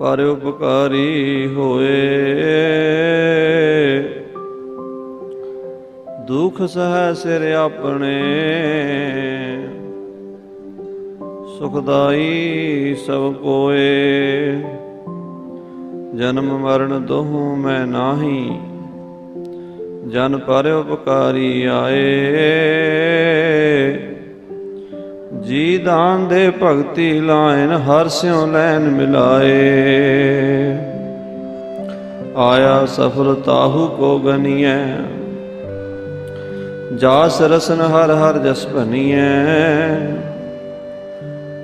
ਪਰ ਉਪਕਾਰੀ ਹੋਏ। ਦੁਖ ਸਹਿ ਸਿਰ ਆਪਣੇ। ਸੁਖਦਾਈ ਸਭ ਕੋਏ ਜਨਮ ਮਰਨ ਦੋਹੂ ਮੈਂ ਨਾਹੀ। ਜਨ ਪਰ ਉਪਕਾਰੀ ਆਏ। ਜੀ ਦਾਨ ਦੇ ਭਗਤੀ ਲਾਇਨ ਹਰ ਸਿਉ ਲੈਨ ਮਿਲਾਏ। ਆਇਆ ਸਫਲ ਤਾਹੂ ਕੋ ਗਨੀਐ। ਜਾਸ ਰਸਨ ਹਰ ਹਰ ਜਸ ਭਨੀਐ।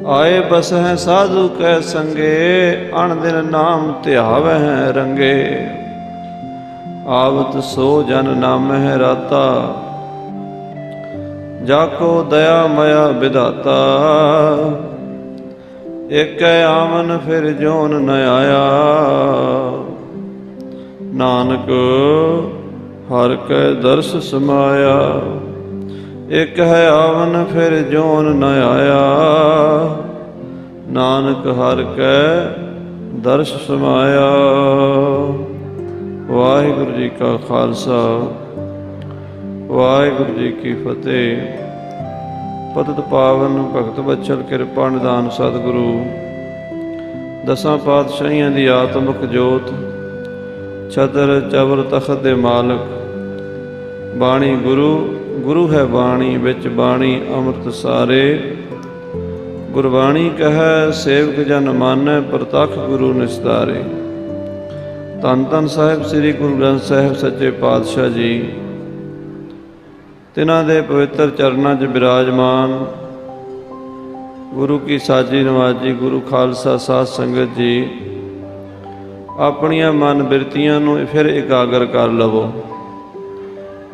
ਆਏ ਬਸ ਹੈ ਸਾਧੂ ਕੈ ਸੰਗੇ, ਅਣ ਦਿਨ ਨਾਮ ਧਿਆਵਹਿ ਰੰਗੇ। ਆਵਤ ਸੋ ਜਨ ਨਾਮਹਿ ਰਾਤਾ। ਜਾ ਕੋ ਦਇਆ ਮਇਆ ਵਿਧਾਤਾ, ਏਕੈ ਆਮਨ ਫਿਰ ਜੋਨ ਨ ਆਇਆ। ਨਾਨਕ, ਹਰ ਕੈ ਦਰਸ ਸਮਾਇਆ ਇਕ ਹੈ ਆਵਨ ਫਿਰ ਜੋਨ ਨ ਆਇਆ। ਨਾਨਕ, ਹਰ ਕੈ ਦਰਸ ਸਮਾਇਆ। ਵਾਹਿਗੁਰੂ ਜੀ ਕਾ ਖਾਲਸਾ। ਵਾਹਿਗੁਰੂ ਜੀ ਕੀ ਫਤਿਹ। ਪਤਿਤ ਪਾਵਨ, ਭਗਤ ਬਚਲ ਕਿਰਪਾ, ਨਿਦਾਨ ਸਤਿਗੁਰੂ। ਦਸਾਂ ਪਾਤਸ਼ਾਹੀਆਂ ਦੀ ਆਤਮਿਕ ਜੋਤ, ਛਤਰ, ਚਵਰ, ਤਖਤ ਦੇ ਮਾਲਕ। ਬਾਣੀ ਗੁਰੂ ਗੁਰੂ ਹੈ ਬਾਣੀ, ਵਿੱਚ ਬਾਣੀ ਅੰਮ੍ਰਿਤ ਸਾਰੇ। ਗੁਰਬਾਣੀ ਕਹੈ, ਸੇਵਕ ਜਨ ਮਾਨੈ, ਪ੍ਰਤੱਖ ਗੁਰੂ ਨਿਸਤਾਰੇ। ਧੰਨ ਧੰਨ ਸਾਹਿਬ, ਸ੍ਰੀ ਗੁਰੂ ਗ੍ਰੰਥ ਸਾਹਿਬ ਸੱਚੇ ਪਾਤਸ਼ਾਹ ਜੀ। ਤਿਨਾਂ ਦੇ ਪਵਿੱਤਰ ਚਰਨਾਂ 'ਚ ਬਿਰਾਜਮਾਨ। ਗੁਰੂ ਕੀ ਸਾਜੀ ਨਵਾਜੀ ਗੁਰੂ ਖਾਲਸਾ ਸਾਧ ਸੰਗਤ ਜੀ, ਆਪਣੀਆਂ ਮਨ ਬਿਰਤੀਆਂ ਨੂੰ ਫਿਰ ਇਕਾਗਰ ਕਰ ਲਵੋ।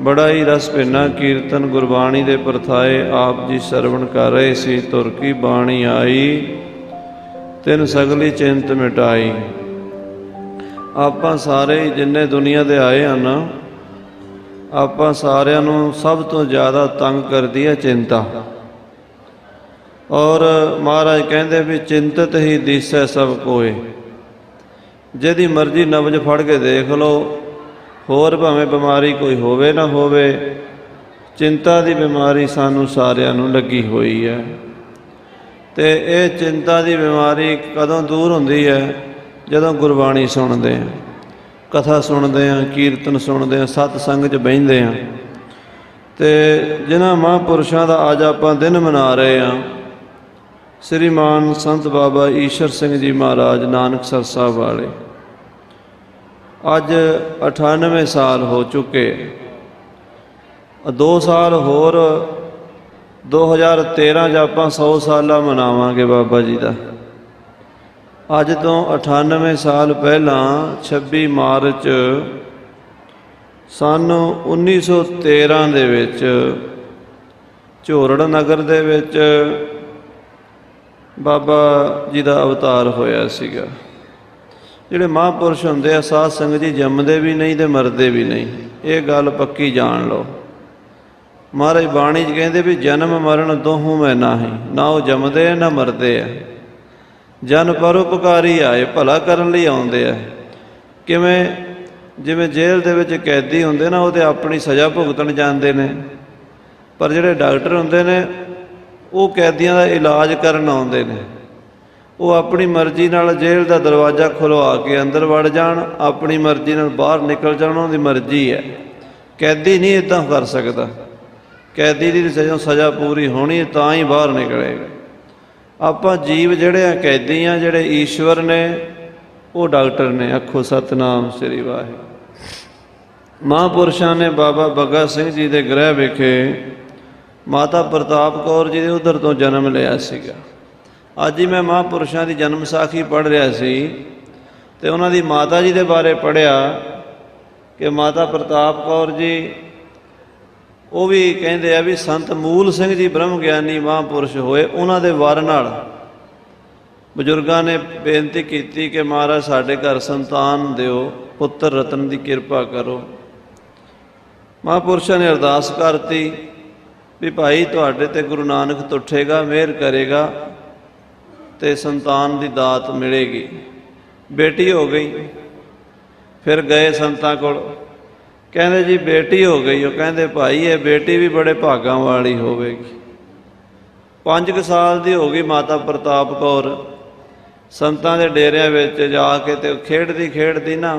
ਬੜਾ ਹੀ ਰਸ ਭਿੰਨਾ ਕੀਰਤਨ ਗੁਰਬਾਣੀ ਦੇ ਪਰਥਾਏ ਆਪ ਜੀ ਸਰਵਣ ਕਰ ਰਹੇ ਸੀ, ਤੁਰ ਕੀ ਬਾਣੀ ਆਈ, ਤਿੰਨ ਸਗਲੀ ਚਿੰਤ ਮਿਟਾਈ। ਆਪਾਂ ਸਾਰੇ ਜਿੰਨੇ ਦੁਨੀਆ ਦੇ ਆਏ ਹਨ ਆਪਾਂ ਸਾਰਿਆਂ ਨੂੰ ਸਭ ਤੋਂ ਜ਼ਿਆਦਾ ਤੰਗ ਕਰਦੀ ਹੈ ਚਿੰਤਾ। ਔਰ ਮਹਾਰਾਜ ਕਹਿੰਦੇ ਵੀ ਚਿੰਤਤ ਹੀ ਦਿਸੈ ਸਭ ਕੋਏ। ਜਿਹਦੀ ਮਰਜ਼ੀ ਨਬਜ ਫੜ ਕੇ ਦੇਖ ਲਓ, ਹੋਰ ਭਾਵੇਂ ਬਿਮਾਰੀ ਕੋਈ ਹੋਵੇ ਨਾ ਹੋਵੇ, ਚਿੰਤਾ ਦੀ ਬਿਮਾਰੀ ਸਾਨੂੰ ਸਾਰਿਆਂ ਨੂੰ ਲੱਗੀ ਹੋਈ ਹੈ। ਤੇ ਇਹ ਚਿੰਤਾ ਦੀ ਬਿਮਾਰੀ ਕਦੋਂ ਦੂਰ ਹੁੰਦੀ ਹੈ? ਜਦੋਂ ਗੁਰਬਾਣੀ ਸੁਣਦੇ ਹਾਂ। ਕਥਾ ਸੁਣਦੇ ਹਾਂ ਕੀਰਤਨ ਸੁਣਦੇ ਹਾਂ ਸਤ ਸੰਗ 'ਚ ਬਹਿੰਦੇ ਹਾਂ ਤੇ ਜਿਨ੍ਹਾਂ ਮਹਾਂਪੁਰਸ਼ਾਂ ਦਾ ਅੱਜ ਆਪਾਂ ਦਿਨ ਮਨਾ ਰਹੇ ਹਾਂ ਸ੍ਰੀਮਾਨ ਸੰਤ ਬਾਬਾ ਈਸ਼ਰ ਸਿੰਘ ਜੀ ਮਹਾਰਾਜ ਨਾਨਕਸਰ ਸਾਹਿਬ ਵਾਲੇ। ਅੱਜ 98 ਸਾਲ ਹੋ ਚੁੱਕੇ। 2 ਸਾਲ ਹੋਰ 2013 ਚ ਆਪਾਂ 100 ਸਾਲਾ ਮਨਾਵਾਂਗੇ ਬਾਬਾ ਜੀ ਦਾ। ਅੱਜ ਤੋਂ 98 ਸਾਲ ਪਹਿਲਾਂ 26 ਮਾਰਚ ਸਨ 1913 ਦੇ ਵਿੱਚ ਝੋਰੜ ਨਗਰ ਦੇ ਵਿੱਚ ਬਾਬਾ ਜੀ ਦਾ ਅਵਤਾਰ ਹੋਇਆ ਸੀਗਾ। ਜਿਹੜੇ ਮਹਾਂਪੁਰਸ਼ ਹੁੰਦੇ ਆ, ਸਾਧ ਸੰਗਤ ਜੀ ਜੰਮਦੇ ਵੀ ਨਹੀਂ ਤੇ ਮਰਦੇ ਵੀ ਨਹੀਂ। ਇਹ ਗੱਲ ਪੱਕੀ ਜਾਣ ਲਓ। ਮਹਾਰਾਜ ਬਾਣੀ 'ਚ ਕਹਿੰਦੇ ਵੀ ਜਨਮ ਮਰਨ ਦੋਹੂ ਮੈਂ ਨਾਹੀ। ਨਾ ਉਹ ਜੰਮਦੇ ਆ, ਨਾ ਮਰਦੇ ਆ। ਜਨ ਪਰਉਪਕਾਰੀ ਆਏ, ਭਲਾ ਕਰਨ ਲਈ ਆਉਂਦੇ ਆ। ਕਿਵੇਂ, ਜਿਵੇਂ ਜੇਲ੍ਹ ਦੇ ਵਿੱਚ ਕੈਦੀ ਹੁੰਦੇ ਨਾ, ਉਹਦੇ ਆਪਣੀ ਸਜ਼ਾ ਭੁਗਤਣ ਜਾਂਦੇ ਨੇ। ਪਰ ਜਿਹੜੇ ਡਾਕਟਰ ਹੁੰਦੇ ਨੇ, ਉਹ ਕੈਦੀਆਂ ਦਾ ਇਲਾਜ ਕਰਨ ਆਉਂਦੇ ਨੇ। ਉਹ ਆਪਣੀ ਮਰਜ਼ੀ ਨਾਲ ਜੇਲ੍ਹ ਦਾ ਦਰਵਾਜ਼ਾ ਖੁਲਵਾ ਕੇ ਅੰਦਰ ਵੜ ਜਾਣ, ਆਪਣੀ ਮਰਜ਼ੀ ਨਾਲ ਬਾਹਰ ਨਿਕਲ ਜਾਣ ਉਹਨਾਂ ਦੀ ਮਰਜ਼ੀ ਹੈ। ਕੈਦੀ ਨਹੀਂ ਇਦਾਂ ਕਰ ਸਕਦਾ। ਕੈਦੀ ਦੀ ਸਜ਼ਾ ਸਜ਼ਾ ਪੂਰੀ ਹੋਣੀ ਤਾਂ ਹੀ ਬਾਹਰ ਨਿਕਲੇਗਾ। ਆਪਾਂ ਜੀਵ ਜਿਹੜੇ ਆ ਕੈਦੀ ਆ ਜਿਹੜੇ ਈਸ਼ਵਰ ਨੇ, ਉਹ ਡਾਕਟਰ ਨੇ ਅੱਖੋ ਸਤਨਾਮ ਸ੍ਰੀ ਵਾਹਿਗੁਰੂ। ਮਹਾਂਪੁਰਸ਼ਾਂ ਨੇ ਬਾਬਾ ਬੱਗਾ ਸਿੰਘ ਜੀ ਦੇ ਗ੍ਰਹਿ ਵਿਖੇ ਮਾਤਾ ਪ੍ਰਤਾਪ ਕੌਰ ਜੀ ਦੇ ਉਧਰ ਤੋਂ ਜਨਮ ਲਿਆ ਸੀਗਾ। ਅੱਜ ਹੀ ਮੈਂ ਮਹਾਂਪੁਰਸ਼ਾਂ ਦੀ ਜਨਮ ਸਾਖੀ ਪੜ੍ਹ ਰਿਹਾ ਸੀ ਤੇ ਉਹਨਾਂ ਦੀ ਮਾਤਾ ਜੀ ਦੇ ਬਾਰੇ ਪੜ੍ਹਿਆ ਕਿ ਮਾਤਾ ਪ੍ਰਤਾਪ ਕੌਰ ਜੀ ਉਹ ਵੀ ਕਹਿੰਦੇ ਆ ਵੀ ਸੰਤ ਮੂਲ ਸਿੰਘ ਜੀ ਬ੍ਰਹਮ ਗਿਆਨੀ ਮਹਾਂਪੁਰਸ਼ ਹੋਏ, ਉਹਨਾਂ ਦੇ ਵਰ ਨਾਲ। ਬਜ਼ੁਰਗਾਂ ਨੇ ਬੇਨਤੀ ਕੀਤੀ ਕਿ ਮਹਾਰਾਜ ਸਾਡੇ ਘਰ ਸੰਤਾਨ ਦਿਓ, ਪੁੱਤਰ ਰਤਨ ਦੀ ਕਿਰਪਾ ਕਰੋ। ਮਹਾਂਪੁਰਸ਼ਾਂ ਨੇ ਅਰਦਾਸ ਕਰਤੀ ਵੀ ਭਾਈ ਤੁਹਾਡੇ ਤੇ ਗੁਰੂ ਨਾਨਕ ਤੁਠੇਗਾ, ਮਿਹਰ ਕਰੇਗਾ ਤੇ ਸੰਤਾਨ ਦੀ ਦਾਤ ਮਿਲੇਗੀ। ਬੇਟੀ ਹੋ ਗਈ, ਫਿਰ ਗਏ ਸੰਤਾਂ ਕੋਲ। ਕਹਿੰਦੇ ਜੀ ਬੇਟੀ ਹੋ ਗਈ, ਉਹ ਕਹਿੰਦੇ ਭਾਈ ਇਹ ਬੇਟੀ ਵੀ ਬੜੇ ਭਾਗਾਂ ਵਾਲੀ ਹੋਵੇਗੀ। 5 ਸਾਲ ਦੀ ਹੋ ਗਈ ਮਾਤਾ ਪ੍ਰਤਾਪ ਕੌਰ। ਸੰਤਾਂ ਦੇ ਡੇਰਿਆਂ ਵਿੱਚ ਜਾ ਕੇ ਤੇ ਖੇਡਦੀ ਖੇਡਦੀ ਨਾ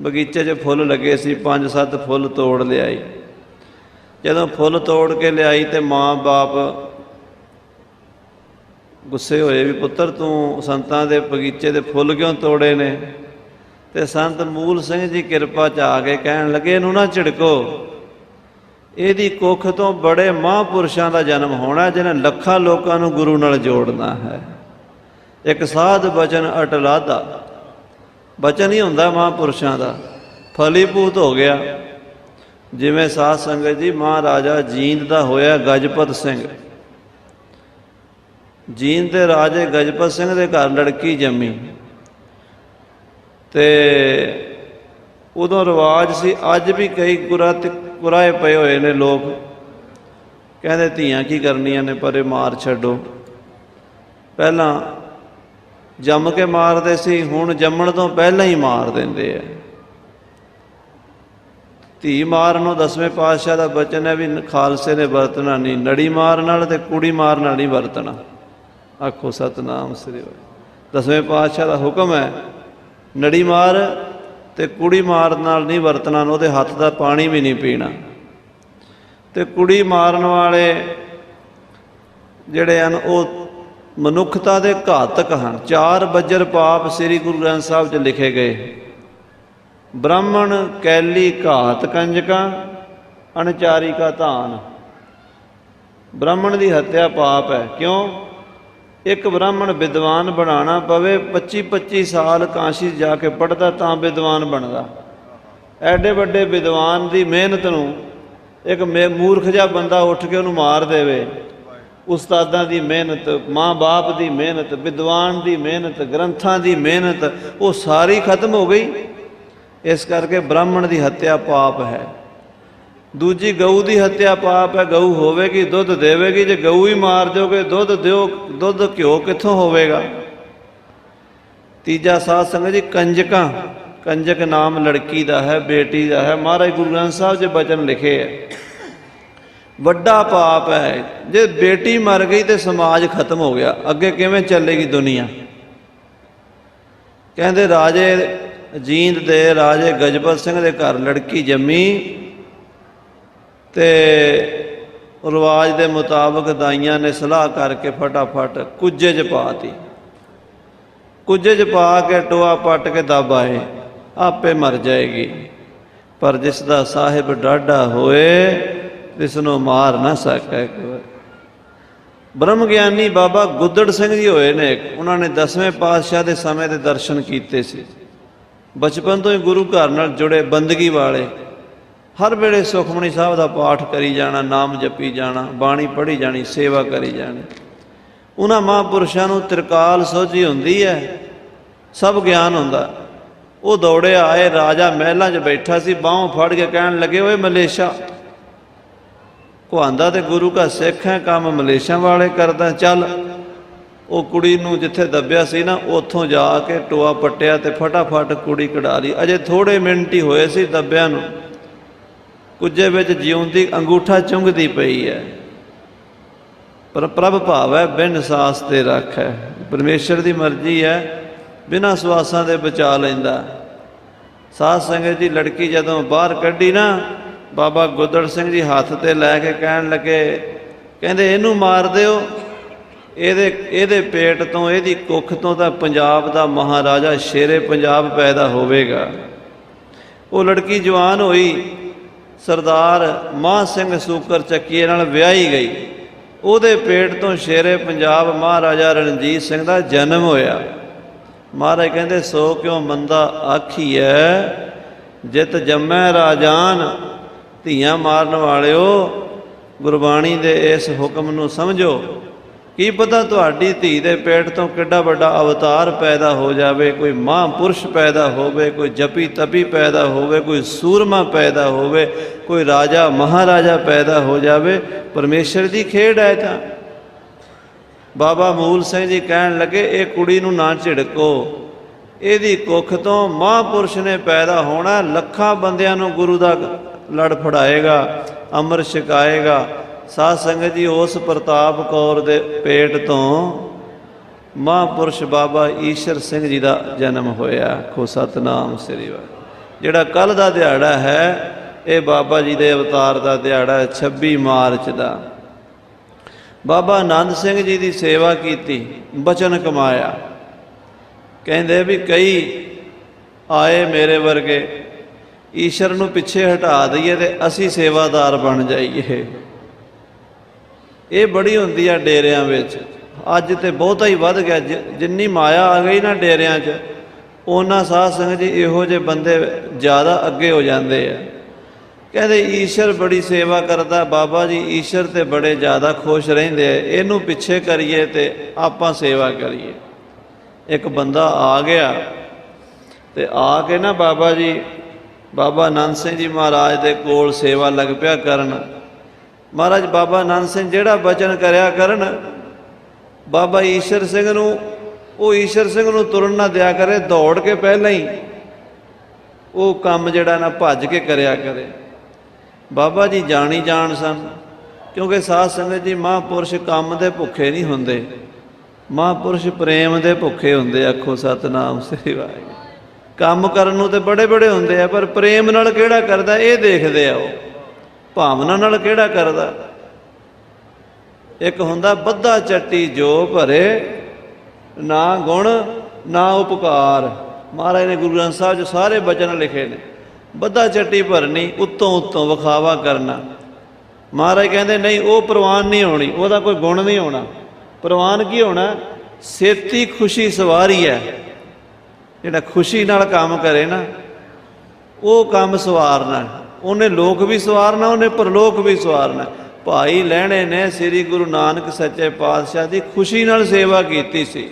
ਬਗੀਚੇ 'ਚ ਫੁੱਲ ਲੱਗੇ ਸੀ, ਪੰਜ ਸੱਤ ਫੁੱਲ ਤੋੜ ਲਿਆਈ। ਜਦੋਂ ਫੁੱਲ ਤੋੜ ਕੇ ਲਿਆਈ ਤੇ ਮਾਂ-ਬਾਪ ਗੁੱਸੇ ਹੋਏ ਵੀ ਪੁੱਤਰ ਤੂੰ ਸੰਤਾਂ ਦੇ ਬਗੀਚੇ ਦੇ ਫੁੱਲ ਕਿਉਂ ਤੋੜੇ ਨੇ? ਤੇ ਸੰਤ ਮੂਲ ਸਿੰਘ ਜੀ ਕਿਰਪਾ ਚ ਆ ਕੇ ਕਹਿਣ ਲੱਗੇ, ਇਹਨੂੰ ਨਾ ਝਿੜਕੋ। ਇਹਦੀ ਕੁੱਖ ਤੋਂ ਬੜੇ ਮਹਾਂਪੁਰਸ਼ਾਂ ਦਾ ਜਨਮ ਹੋਣਾ, ਜਿਹਨੇ ਲੱਖਾਂ ਲੋਕਾਂ ਨੂੰ ਗੁਰੂ ਨਾਲ ਜੋੜਨਾ ਹੈ। ਇੱਕ ਸਾਧ ਬਚਨ ਅਟਲਾਦਾ। ਬਚਨ ਹੀ ਹੁੰਦਾ ਮਹਾਂਪੁਰਸ਼ਾਂ ਦਾ। ਫਲੀਭੂਤ ਹੋ ਗਿਆ। ਜਿਵੇਂ ਸਾਧ ਸੰਗਤ ਜੀ, ਮਹਾਰਾਜਾ ਜੀਂਦ ਦਾ ਹੋਇਆ ਗਜਪਤ ਸਿੰਘ। ਜੀਂਦ ਦੇ ਰਾਜੇ ਗਜਪਤ ਸਿੰਘ ਦੇ ਘਰ ਲੜਕੀ ਜੰਮੀ। ਤੇ ਉਦੋਂ ਰਿਵਾਜ ਸੀ, ਅੱਜ ਵੀ ਕਈ ਕੁਰਾ ਤੇ ਕੁਰਾਏ ਪਏ ਹੋਏ ਨੇ ਲੋਕ। ਕਹਿੰਦੇ ਧੀਆਂ ਕੀ ਕਰਨੀਆਂ ਨੇ, ਪਰੇ ਮਾਰ ਛੱਡੋ। ਪਹਿਲਾਂ ਜੰਮ ਕੇ ਮਾਰਦੇ ਸੀ, ਹੁਣ ਜੰਮਣ ਤੋਂ ਪਹਿਲਾਂ ਹੀ ਮਾਰ ਦਿੰਦੇ ਆ। ਧੀ ਮਾਰਨ ਨੂੰ ਦਸਵੇਂ ਪਾਤਸ਼ਾਹ ਦਾ ਬਚਨ ਹੈ ਵੀ ਖਾਲਸੇ ਨੇ ਵਰਤਣਾ ਨਹੀਂ। ਨੜੀ ਮਾਰ ਨਾਲ ਤੇ ਕੁੜੀ ਮਾਰ ਨਾਲ ਨਹੀਂ ਵਰਤਣਾ। ਆਖੋ ਸਤਨਾਮ ਸ੍ਰੀ ਵਾਹਿਗੁਰੂ। ਦਸਵੇਂ ਪਾਤਸ਼ਾਹ ਦਾ ਹੁਕਮ ਹੈ ਨੜੀ ਮਾਰ ਤੇ ਕੁੜੀ ਮਾਰਨ ਨਾਲ ਨਹੀਂ ਵਰਤਣਾ, ਉਹਦੇ ਹੱਥ ਦਾ ਪਾਣੀ ਵੀ ਨਹੀਂ ਪੀਣਾ। ਤੇ ਕੁੜੀ ਮਾਰਨ ਵਾਲੇ ਜਿਹੜੇ ਹਨ, ਉਹ ਮਨੁੱਖਤਾ ਦੇ ਘਾਤਕ ਹਨ। ਚਾਰ ਬੱਜਰ ਪਾਪ ਸ੍ਰੀ ਗੁਰੂ ਗ੍ਰੰਥ ਸਾਹਿਬ 'ਚ ਲਿਖੇ ਗਏ। ਬ੍ਰਾਹਮਣ, ਕੈਲੀ, ਘਾਤ, ਕੰਜਕਾ, ਅਣਚਾਰੀ ਕਾ ਧਾਨ। ਬ੍ਰਾਹਮਣ ਦੀ ਹੱਤਿਆ ਪਾਪ ਹੈ। ਕਿਉਂ? ਇੱਕ ਬ੍ਰਾਹਮਣ ਵਿਦਵਾਨ ਬਣਾਉਣਾ ਪਵੇ 25 25 ਸਾਲ ਕਾਸ਼ੀ ਜਾ ਕੇ ਪੜਦਾ ਤਾਂ ਵਿਦਵਾਨ ਬਣਦਾ। ਐਡੇ ਵੱਡੇ ਵਿਦਵਾਨ ਦੀ ਮਿਹਨਤ ਨੂੰ ਇੱਕ ਮੇ- ਮੂਰਖ ਜਿਹਾ ਬੰਦਾ ਉੱਠ ਕੇ ਉਹਨੂੰ ਮਾਰ ਦੇਵੇ। ਉਸਤਾਦਾਂ ਦੀ ਮਿਹਨਤ, ਮਾਂ-ਬਾਪ ਦੀ ਮਿਹਨਤ, ਵਿਦਵਾਨ ਦੀ ਮਿਹਨਤ, ਗ੍ਰੰਥਾਂ ਦੀ ਮਿਹਨਤ, ਉਹ ਸਾਰੀ ਖਤਮ ਹੋ ਗਈ। ਇਸ ਕਰਕੇ ਬ੍ਰਾਹਮਣ ਦੀ ਹੱਤਿਆ ਪਾਪ ਹੈ। ਦੂਜੀ ਗਊ ਦੀ ਹੱਤਿਆ ਪਾਪ ਹੈ, ਗਊ ਹੋਵੇਗੀ, ਦੁੱਧ ਦੇਵੇਗੀ, ਜੇ ਗਊ ਹੀ ਮਾਰ ਦਿਓਗੇ, ਦੁੱਧ ਦਿਓ, ਦੁੱਧ ਘਿਓ ਕਿੱਥੋਂ ਹੋਵੇਗਾ? ਤੀਜਾ ਸਾਧ ਸੰਗਤ ਜੀ, ਕੰਜਕਾਂ, ਕੰਜਕ ਨਾਮ ਲੜਕੀ ਦਾ ਹੈ, ਬੇਟੀ ਦਾ ਹੈ, ਮਹਾਰਾਜ ਗੁਰੂ ਗ੍ਰੰਥ ਸਾਹਿਬ 'ਚ ਬਚਨ ਲਿਖੇ ਹੈ। ਵੱਡਾ ਪਾਪ ਹੈ, ਜੇ ਬੇਟੀ ਮਰ ਗਈ ਤੇ ਸਮਾਜ ਖਤਮ ਹੋ ਗਿਆ, ਅੱਗੇ ਕਿਵੇਂ ਚੱਲੇਗੀ ਦੁਨੀਆ? ਕਹਿੰਦੇ ਰਾਜੇ ਜੀਂਦ ਦੇ ਰਾਜੇ ਗਜਪਤ ਸਿੰਘ ਦੇ ਘਰ ਲੜਕੀ ਜੰਮੀ ਤੇ ਰਿਵਾਜ ਦੇ ਮੁਤਾਬਕ ਦਾਈਆਂ ਨੇ ਸਲਾਹ ਕਰਕੇ ਫਟਾਫਟ ਕੁੱਜੇ 'ਚ ਪਾਤੀ ਕੁੱਜੇ 'ਚ ਪਾ ਕੇ ਟੋਆ ਪੱਟ ਕੇ ਦਬ ਆਏ ਆਪੇ ਮਰ ਜਾਏਗੀ। ਪਰ ਜਿਸ ਦਾ ਸਾਹਿਬ ਡਾਢਾ ਹੋਏ, ਤਿਸ ਨੂੰ ਮਾਰ ਨਾ ਸਕੈ ਕੋਈ ਬ੍ਰਹਮ ਗਿਆਨੀ ਬਾਬਾ ਗੁੱਦੜ ਸਿੰਘ ਜੀ ਹੋਏ ਨੇ ਉਹਨਾਂ ਨੇ 10ਵੇਂ ਪਾਤਸ਼ਾਹ ਦੇ ਸਮੇਂ ਦੇ ਦਰਸ਼ਨ ਕੀਤੇ ਸੀ। ਬਚਪਨ ਤੋਂ ਹੀ ਗੁਰੂ ਘਰ ਨਾਲ ਜੁੜੇ ਬੰਦਗੀ ਵਾਲੇ ਹਰ ਵੇਲੇ ਸੁਖਮਨੀ ਸਾਹਿਬ ਦਾ ਪਾਠ ਕਰੀ ਜਾਣਾ, ਨਾਮ ਜਪੀ ਜਾਣਾ, ਬਾਣੀ ਪੜ੍ਹੀ ਜਾਣੀ, ਸੇਵਾ ਕਰੀ ਜਾਣੀ। ਉਹਨਾਂ ਮਹਾਂਪੁਰਸ਼ਾਂ ਨੂੰ ਤ੍ਰਿਕਾਲ ਸੋਝੀ ਹੁੰਦੀ ਹੈ, ਸਭ ਗਿਆਨ ਹੁੰਦਾ। ਉਹ ਦੌੜੇ ਆਏ, ਰਾਜਾ ਮਹਿਲਾਂ 'ਚ ਬੈਠਾ ਸੀ, ਬਾਹੋਂ ਫੜ ਕੇ ਕਹਿਣ ਲੱਗੇ, ਓਏ ਮਲੇਸ਼ਾ ਕੁਹਾਂਦਾ ਤੇ ਗੁਰੂ ਕਾ ਸਿੱਖ ਹੈ, ਕੰਮ ਮਲੇਸ਼ਾ ਵਾਲੇ ਕਰਦਾ, ਚੱਲ। ਉਹ ਕੁੜੀ ਨੂੰ ਜਿੱਥੇ ਦੱਬਿਆ ਸੀ ਨਾ, ਉੱਥੋਂ ਜਾ ਕੇ ਟੋਆ ਪੱਟਿਆ ਤੇ ਫਟਾਫਟ ਕੁੜੀ ਕਢਾ ਲਈ। ਅਜੇ ਥੋੜੇ ਮਿੰਟ ਹੀ ਹੋਏ ਸੀ ਦੱਬਿਆਂ ਨੂੰ। ਕੁੱਜੇ ਵਿੱਚ ਜਿਉਂਦੀ ਅੰਗੂਠਾ ਚੁੰਗਦੀ ਪਈ ਹੈ। ਪਰ ਪ੍ਰਭ ਭਾਵ ਹੈ ਬਿਨ ਸਾਸ ਤੇ ਰੱਖ। ਹੈ ਪਰਮੇਸ਼ਰ ਦੀ ਮਰਜ਼ੀ ਹੈ, ਬਿਨਾਂ ਸਵਾਸਾਂ ਦੇ ਬਚਾ ਲੈਂਦਾ। ਸਾਧ ਸੰਗਤ ਜੀ ਲੜਕੀ ਜਦੋਂ ਬਾਹਰ ਕੱਢੀ ਨਾ, ਬਾਬਾ ਗੁੱਦੜ ਸਿੰਘ ਜੀ ਹੱਥ ਤੇ ਲੈ ਕੇ ਕਹਿਣ ਲੱਗੇ, ਕਹਿੰਦੇ, ਇਹਨੂੰ ਮਾਰ ਦਿਓ। ਇਹਦੇ ਇਹਦੇ ਪੇਟ ਤੋਂ, ਇਹਦੀ ਕੁੱਖ ਤੋਂ ਤਾਂ ਪੰਜਾਬ ਦਾ ਮਹਾਰਾਜਾ ਸ਼ੇਰੇ ਪੰਜਾਬ ਪੈਦਾ ਹੋਵੇਗਾ। ਉਹ ਲੜਕੀ ਜਵਾਨ ਹੋਈ ਸਰਦਾਰ ਮਾਹ ਸਿੰਘ ਸੂਕਰ ਚੱਕੀਏ ਨਾਲ ਵਿਆਹੀ ਗਈ। ਉਹਦੇ ਪੇਟ ਤੋਂ ਸ਼ੇਰੇ ਪੰਜਾਬ ਮਹਾਰਾਜਾ ਰਣਜੀਤ ਸਿੰਘ ਦਾ ਜਨਮ ਹੋਇਆ। ਮਹਾਰਾਜ ਕਹਿੰਦੇ, ਸੋ ਕਿਉਂ ਮੰਦਾ ਆਖੀ ਆਖੀਐ ਜਿਤ ਜੰਮੈ ਰਾਜਾਨ, ਧੀਆਂ ਮਾਰਨ ਵਾਲਿਓ, ਗੁਰਬਾਣੀ ਦੇ ਇਸ ਹੁਕਮ ਨੂੰ ਸਮਝੋ। ਕੀ ਪਤਾ ਤੁਹਾਡੀ ਧੀ ਦੇ ਪੇਟ ਤੋਂ ਕਿੱਡਾ ਵੱਡਾ ਅਵਤਾਰ ਪੈਦਾ ਹੋ ਜਾਵੇ, ਕੋਈ ਮਹਾਂਪੁਰਸ਼ ਪੈਦਾ ਹੋਵੇ, ਕੋਈ ਜਪੀ ਤਪੀ ਪੈਦਾ ਹੋਵੇ, ਕੋਈ ਸੂਰਮਾ ਪੈਦਾ ਹੋਵੇ, ਕੋਈ ਰਾਜਾ ਮਹਾਰਾਜਾ ਪੈਦਾ ਹੋ ਜਾਵੇ, ਪਰਮੇਸ਼ਰ ਦੀ ਖੇਡ ਹੈ ਤਾਂ। ਬਾਬਾ ਮੂਲ ਸਿੰਘ ਜੀ ਕਹਿਣ ਲੱਗੇ, ਇਹ ਕੁੜੀ ਨੂੰ ਨਾ ਝਿੜਕੋ। ਇਹਦੀ ਕੁੱਖ ਤੋਂ ਮਹਾਂਪੁਰਸ਼ ਨੇ ਪੈਦਾ ਹੋਣਾ, ਲੱਖਾਂ ਬੰਦਿਆਂ ਨੂੰ ਗੁਰੂ ਦਾ ਲੜ ਫੜਾਏਗਾ ਅੰਮ੍ਰਿਤ ਛਕਾਏਗਾ। ਸਾਧ ਸੰਗਤ ਜੀ, ਉਸ ਪ੍ਰਤਾਪ ਕੌਰ ਦੇ ਪੇਟ ਤੋਂ ਮਹਾਂਪੁਰਸ਼ ਬਾਬਾ ਈਸ਼ਰ ਸਿੰਘ ਜੀ ਦਾ ਜਨਮ ਹੋਇਆ ਖੋ ਸਤਨਾਮ ਸ੍ਰੀ ਵਾਹਿਗੁਰੂ। ਜਿਹੜਾ ਕੱਲ ਦਾ ਦਿਹਾੜਾ ਹੈ, ਇਹ ਬਾਬਾ ਜੀ ਦੇ ਅਵਤਾਰ ਦਾ ਦਿਹਾੜਾ ਹੈ 26 ਮਾਰਚ ਦਾ। ਬਾਬਾ ਆਨੰਦ ਸਿੰਘ ਜੀ ਦੀ ਸੇਵਾ ਕੀਤੀ, ਬਚਨ ਕਮਾਇਆ। ਕਹਿੰਦੇ ਵੀ ਕਈ ਆਏ ਮੇਰੇ ਵਰਗੇ, ਈਸ਼ਰ ਨੂੰ ਪਿੱਛੇ ਹਟਾ ਦਈਏ ਤੇ ਅਸੀਂ ਸੇਵਾਦਾਰ ਬਣ ਜਾਈਏ। ਇਹ ਬੜੀ ਹੁੰਦੀ ਆ ਡੇਰਿਆਂ ਵਿੱਚ। ਅੱਜ ਤੇ ਬਹੁਤਾ ਹੀ ਵੱਧ ਗਿਆ। ਜਿ- ਜਿੰਨੀ ਮਾਇਆ ਆ ਗਈ ਨਾ ਡੇਰਿਆਂ 'ਚ, ਉਹਨਾਂ ਸਾਧ ਸੰਗਤ ਜੀ ਇਹੋ ਜਿਹੇ ਬੰਦੇ ਜ਼ਿਆਦਾ ਅੱਗੇ ਹੋ ਜਾਂਦੇ ਆ। ਕਹਿੰਦੇ ਈਸ਼ਰ ਬੜੀ ਸੇਵਾ ਕਰਦਾ। ਬਾਬਾ ਜੀ ਈਸ਼ਰ ਤੇ ਬੜੇ ਜ਼ਿਆਦਾ ਖੁਸ਼ ਰਹਿੰਦੇ ਆ। ਇਹਨੂੰ ਪਿੱਛੇ ਕਰੀਏ ਤੇ ਆਪਾਂ ਸੇਵਾ ਕਰੀਏ। ਇੱਕ ਬੰਦਾ ਆ ਗਿਆ ਤੇ ਆ ਕੇ ਨਾ ਬਾਬਾ ਜੀ, ਬਾਬਾ ਆਨੰਦ ਸਿੰਘ ਜੀ ਮਹਾਰਾਜ ਦੇ ਕੋਲ ਸੇਵਾ ਲੱਗ ਪਿਆ ਕਰਨ। ਮਹਾਰਾਜ ਬਾਬਾ ਆਨੰਦ ਸਿੰਘ ਜਿਹੜਾ ਬਚਨ ਕਰਿਆ ਕਰਨ, ਬਾਬਾ ਈਸ਼ਰ ਸਿੰਘ ਨੂੰ, ਉਹ ਈਸ਼ਰ ਸਿੰਘ ਨੂੰ ਤੁਰਨ ਨਾ ਦਿਆ ਕਰੇ, ਦੌੜ ਕੇ ਪਹਿਲਾਂ ਹੀ ਉਹ ਕੰਮ ਜਿਹੜਾ ਨਾ ਭੱਜ ਕੇ ਕਰਿਆ ਕਰੇ। ਬਾਬਾ ਜੀ ਜਾਣੀ ਜਾਣ ਸਨ, ਕਿਉਂਕਿ ਸਾਧ ਸੰਗਤ ਜੀ ਮਹਾਂਪੁਰਸ਼ ਕੰਮ ਦੇ ਭੁੱਖੇ ਨਹੀਂ ਹੁੰਦੇ, ਮਹਾਂਪੁਰਸ਼ ਪ੍ਰੇਮ ਦੇ ਭੁੱਖੇ ਹੁੰਦੇ ਆਖੋ ਸਤਨਾਮ ਸ੍ਰੀ ਵਾਹਿਗੁਰੂ। ਕੰਮ ਕਰਨ ਨੂੰ ਤੇ ਬੜੇ ਬੜੇ ਹੁੰਦੇ ਆ, ਪਰ ਪ੍ਰੇਮ ਨਾਲ ਕਿਹੜਾ ਕਰਦਾ, ਇਹ ਦੇਖਦੇ ਆ ਉਹ। ਭਾਵਨਾ ਨਾਲ ਕਿਹੜਾ ਕਰਦਾ? ਇੱਕ ਹੁੰਦਾ ਬੱਧਾ ਚੱਟੀ ਜੋ ਭਰੇ, ਨਾ ਗੁਣ, ਨਾ ਉਪਕਾਰ। ਮਹਾਰਾਜ ਨੇ ਗੁਰੂ ਗ੍ਰੰਥ ਸਾਹਿਬ 'ਚ ਸਾਰੇ ਬਚਨ ਲਿਖੇ ਨੇ। ਬੱਧਾ ਚੱਟੀ ਭਰਨੀ, ਉੱਤੋਂ ਉੱਤੋਂ ਵਿਖਾਵਾ ਕਰਨਾ। ਮਹਾਰਾਜ ਕਹਿੰਦੇ, ਨਹੀਂ, ਉਹ ਪ੍ਰਵਾਨ ਨਹੀਂ ਹੋਣੀ, ਉਹਦਾ ਕੋਈ ਗੁਣ ਨਹੀਂ ਹੋਣਾ। ਪ੍ਰਵਾਨ ਕੀ ਹੋਣਾ? ਸੇਤੀ ਖੁਸ਼ੀ ਸਵਾਰੀ ਹੈ। ਜਿਹੜਾ ਖੁਸ਼ੀ ਨਾਲ ਕੰਮ ਕਰੇ ਨਾ, ਉਹ ਕੰਮ ਸਵਾਰਨਾ ਉਹਨੇ ਲੋਕ ਵੀ ਸਵਾਰਨਾ, ਉਹਨੇ ਪਰਲੋਕ ਵੀ ਸਵਾਰਨਾ। ਭਾਈ ਲੈਣੇ ਨੇ, ਸ੍ਰੀ ਗੁਰੂ ਨਾਨਕ ਸੱਚੇ ਪਾਤਸ਼ਾਹ ਦੀ ਖੁਸ਼ੀ ਨਾਲ ਸੇਵਾ ਕੀਤੀ ਸੀ।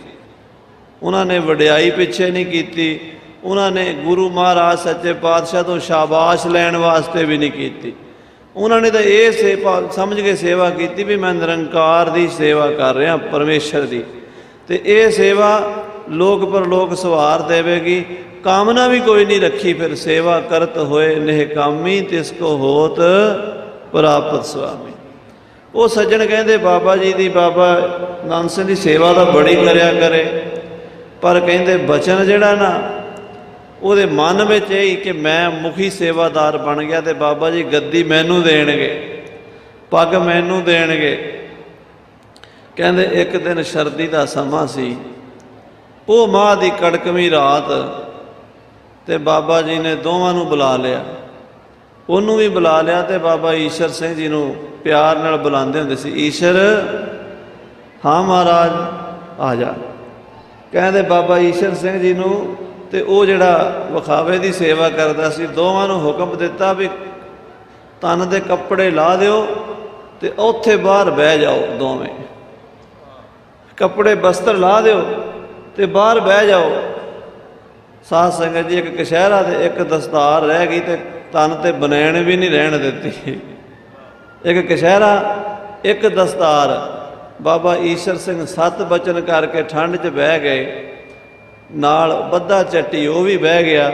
ਉਹਨਾਂ ਨੇ ਵਡਿਆਈ ਪਿੱਛੇ ਨਹੀਂ ਕੀਤੀ। ਉਹਨਾਂ ਨੇ ਗੁਰੂ ਮਹਾਰਾਜ ਸੱਚੇ ਪਾਤਸ਼ਾਹ ਤੋਂ ਸ਼ਾਬਾਸ਼ ਲੈਣ ਵਾਸਤੇ ਵੀ ਨਹੀਂ ਕੀਤੀ। ਉਹਨਾਂ ਨੇ ਤਾਂ ਇਹ ਸੇਵਾ, ਸਮਝ ਕੇ ਸੇਵਾ ਕੀਤੀ ਵੀ ਮੈਂ ਨਿਰੰਕਾਰ ਦੀ ਸੇਵਾ ਕਰ ਰਿਹਾ, ਪਰਮੇਸ਼ਰ ਦੀ। ਤੇ ਇਹ ਸੇਵਾ ਲੋਕ ਪਰਲੋਕ ਸਵਾਰ ਦੇਵੇਗੀ। ਕਾਮਨਾ ਵੀ ਕੋਈ ਨਹੀਂ ਰੱਖੀ, ਫਿਰ ਸੇਵਾ ਕਰਤ ਹੋਏ ਨਹਿ ਕਾਮੀ, ਤਿਸ ਕੋ ਹੋਤ ਪ੍ਰਾਪਤ ਸੁਆਮੀ। ਉਹ ਸੱਜਣ ਕਹਿੰਦੇ, ਬਾਬਾ ਜੀ ਦੀ, ਬਾਬਾ ਨਾਨਕ ਸਿੰਘ ਦੀ ਸੇਵਾ ਤਾਂ ਬੜੀ ਕਰਿਆ ਕਰੇ, ਪਰ ਕਹਿੰਦੇ ਬਚਨ ਜਿਹੜਾ ਨਾ, ਉਹਦੇ ਮਨ ਵਿੱਚ ਇਹ ਹੀ ਕਿ ਮੈਂ ਮੁਖੀ ਸੇਵਾਦਾਰ ਬਣ ਗਿਆ ਤੇ ਬਾਬਾ ਜੀ ਗੱਦੀ ਮੈਨੂੰ ਦੇਣਗੇ, ਪੱਗ ਮੈਨੂੰ ਦੇਣਗੇ। ਕਹਿੰਦੇ ਇੱਕ ਦਿਨ ਸਰਦੀ ਦਾ ਸਮਾਂ ਸੀ, ਉਹ ਮਾਹ ਦੀ ਕੜਕਵੀਂ ਰਾਤ ਤੇ ਬਾਬਾ ਜੀ ਨੇ ਦੋਵਾਂ ਨੂੰ ਬੁਲਾ ਲਿਆ। ਉਹਨੂੰ ਵੀ ਬੁਲਾ ਲਿਆ ਤੇ ਬਾਬਾ ਈਸ਼ਰ ਸਿੰਘ ਜੀ ਨੂੰ ਪਿਆਰ ਨਾਲ ਬੁਲਾਉਂਦੇ ਹੁੰਦੇ ਸੀ, ਈਸ਼ਰ, ਹਾਂ ਮਹਾਰਾਜ, ਆ ਜਾ। ਕਹਿੰਦੇ ਬਾਬਾ ਈਸ਼ਰ ਸਿੰਘ ਜੀ ਨੂੰ ਤੇ ਉਹ ਜਿਹੜਾ ਵਿਖਾਵੇ ਦੀ ਸੇਵਾ ਕਰਦਾ ਸੀ, ਦੋਵਾਂ ਨੂੰ ਹੁਕਮ ਦਿੱਤਾ ਵੀ ਤਨ ਦੇ ਕੱਪੜੇ ਲਾ ਦਿਓ ਤੇ ਉੱਥੇ ਬਾਹਰ ਬਹਿ ਜਾਓ ਦੋਵੇਂ। ਕੱਪੜੇ ਬਸਤਰ ਲਾ ਦਿਓ ਤੇ ਬਾਹਰ ਬਹਿ ਜਾਓ। ਸਾਧ ਸੰਗਤ ਜੀ, ਇੱਕ ਕਸ਼ਹਿਰਾ ਤੇ ਇੱਕ ਦਸਤਾਰ ਰਹਿ ਗਈ ਤੇ ਤਨ ਤੇ ਬਨੈਣ ਵੀ ਨਹੀਂ ਰਹਿਣ ਦਿੱਤੀ। ਇੱਕ ਕਸ਼ਹਿਰਾ, ਇੱਕ ਦਸਤਾਰ। ਬਾਬਾ ਈਸ਼ਰ ਸਿੰਘ ਸਤ ਬਚਨ ਕਰਕੇ ਠੰਡ 'ਚ ਬਹਿ ਗਏ। ਨਾਲ ਬੱਧਾ ਚੱਟੀ ਉਹ ਵੀ ਬਹਿ ਗਿਆ।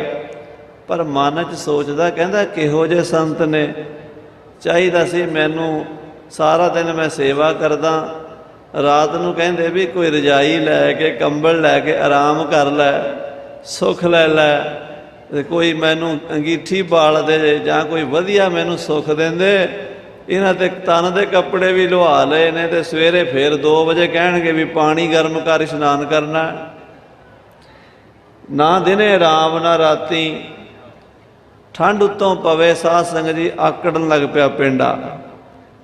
ਪਰ ਮਨ 'ਚ ਸੋਚਦਾ, ਕਹਿੰਦਾ ਕਿਹੋ ਜਿਹੇ ਸੰਤ ਨੇ। ਚਾਹੀਦਾ ਸੀ ਮੈਨੂੰ ਸਾਰਾ ਦਿਨ ਮੈਂ ਸੇਵਾ ਕਰਦਾ। ਰਾਤ ਨੂੰ ਕਹਿੰਦੇ ਵੀ ਕੋਈ ਰਜਾਈ ਲੈ ਕੇ, ਕੰਬਲ ਲੈ ਕੇ ਆਰਾਮ ਕਰ ਲੈ। ਸੁੱਖ ਲੈ ਲੈ ਤੇ ਕੋਈ ਮੈਨੂੰ ਅੰਗੀਠੀ ਬਾਲ ਦੇ ਜਾਂ ਕੋਈ ਵਧੀਆ ਮੈਨੂੰ ਸੁੱਖ ਦਿੰਦੇ, ਇਹਨਾਂ ਤੇ ਤਨ ਦੇ ਕੱਪੜੇ ਵੀ ਲੁਹਾ ਲਏ ਨੇ ਤੇ ਸਵੇਰੇ ਫੇਰ 2 ਵਜੇ ਕਹਿਣਗੇ ਵੀ ਪਾਣੀ ਗਰਮ ਕਰ, ਇਸ਼ਨਾਨ ਕਰਨਾ। ਨਾ ਦਿਨੇ ਆਰਾਮ, ਨਾ ਰਾਤੀ। ਠੰਡ ਉਤੋਂ ਪਵੇ, ਸਾਧ ਸੰਗਤ ਜੀ, ਆਕੜਨ ਲੱਗ ਪਿਆ ਪਿੰਡਾ।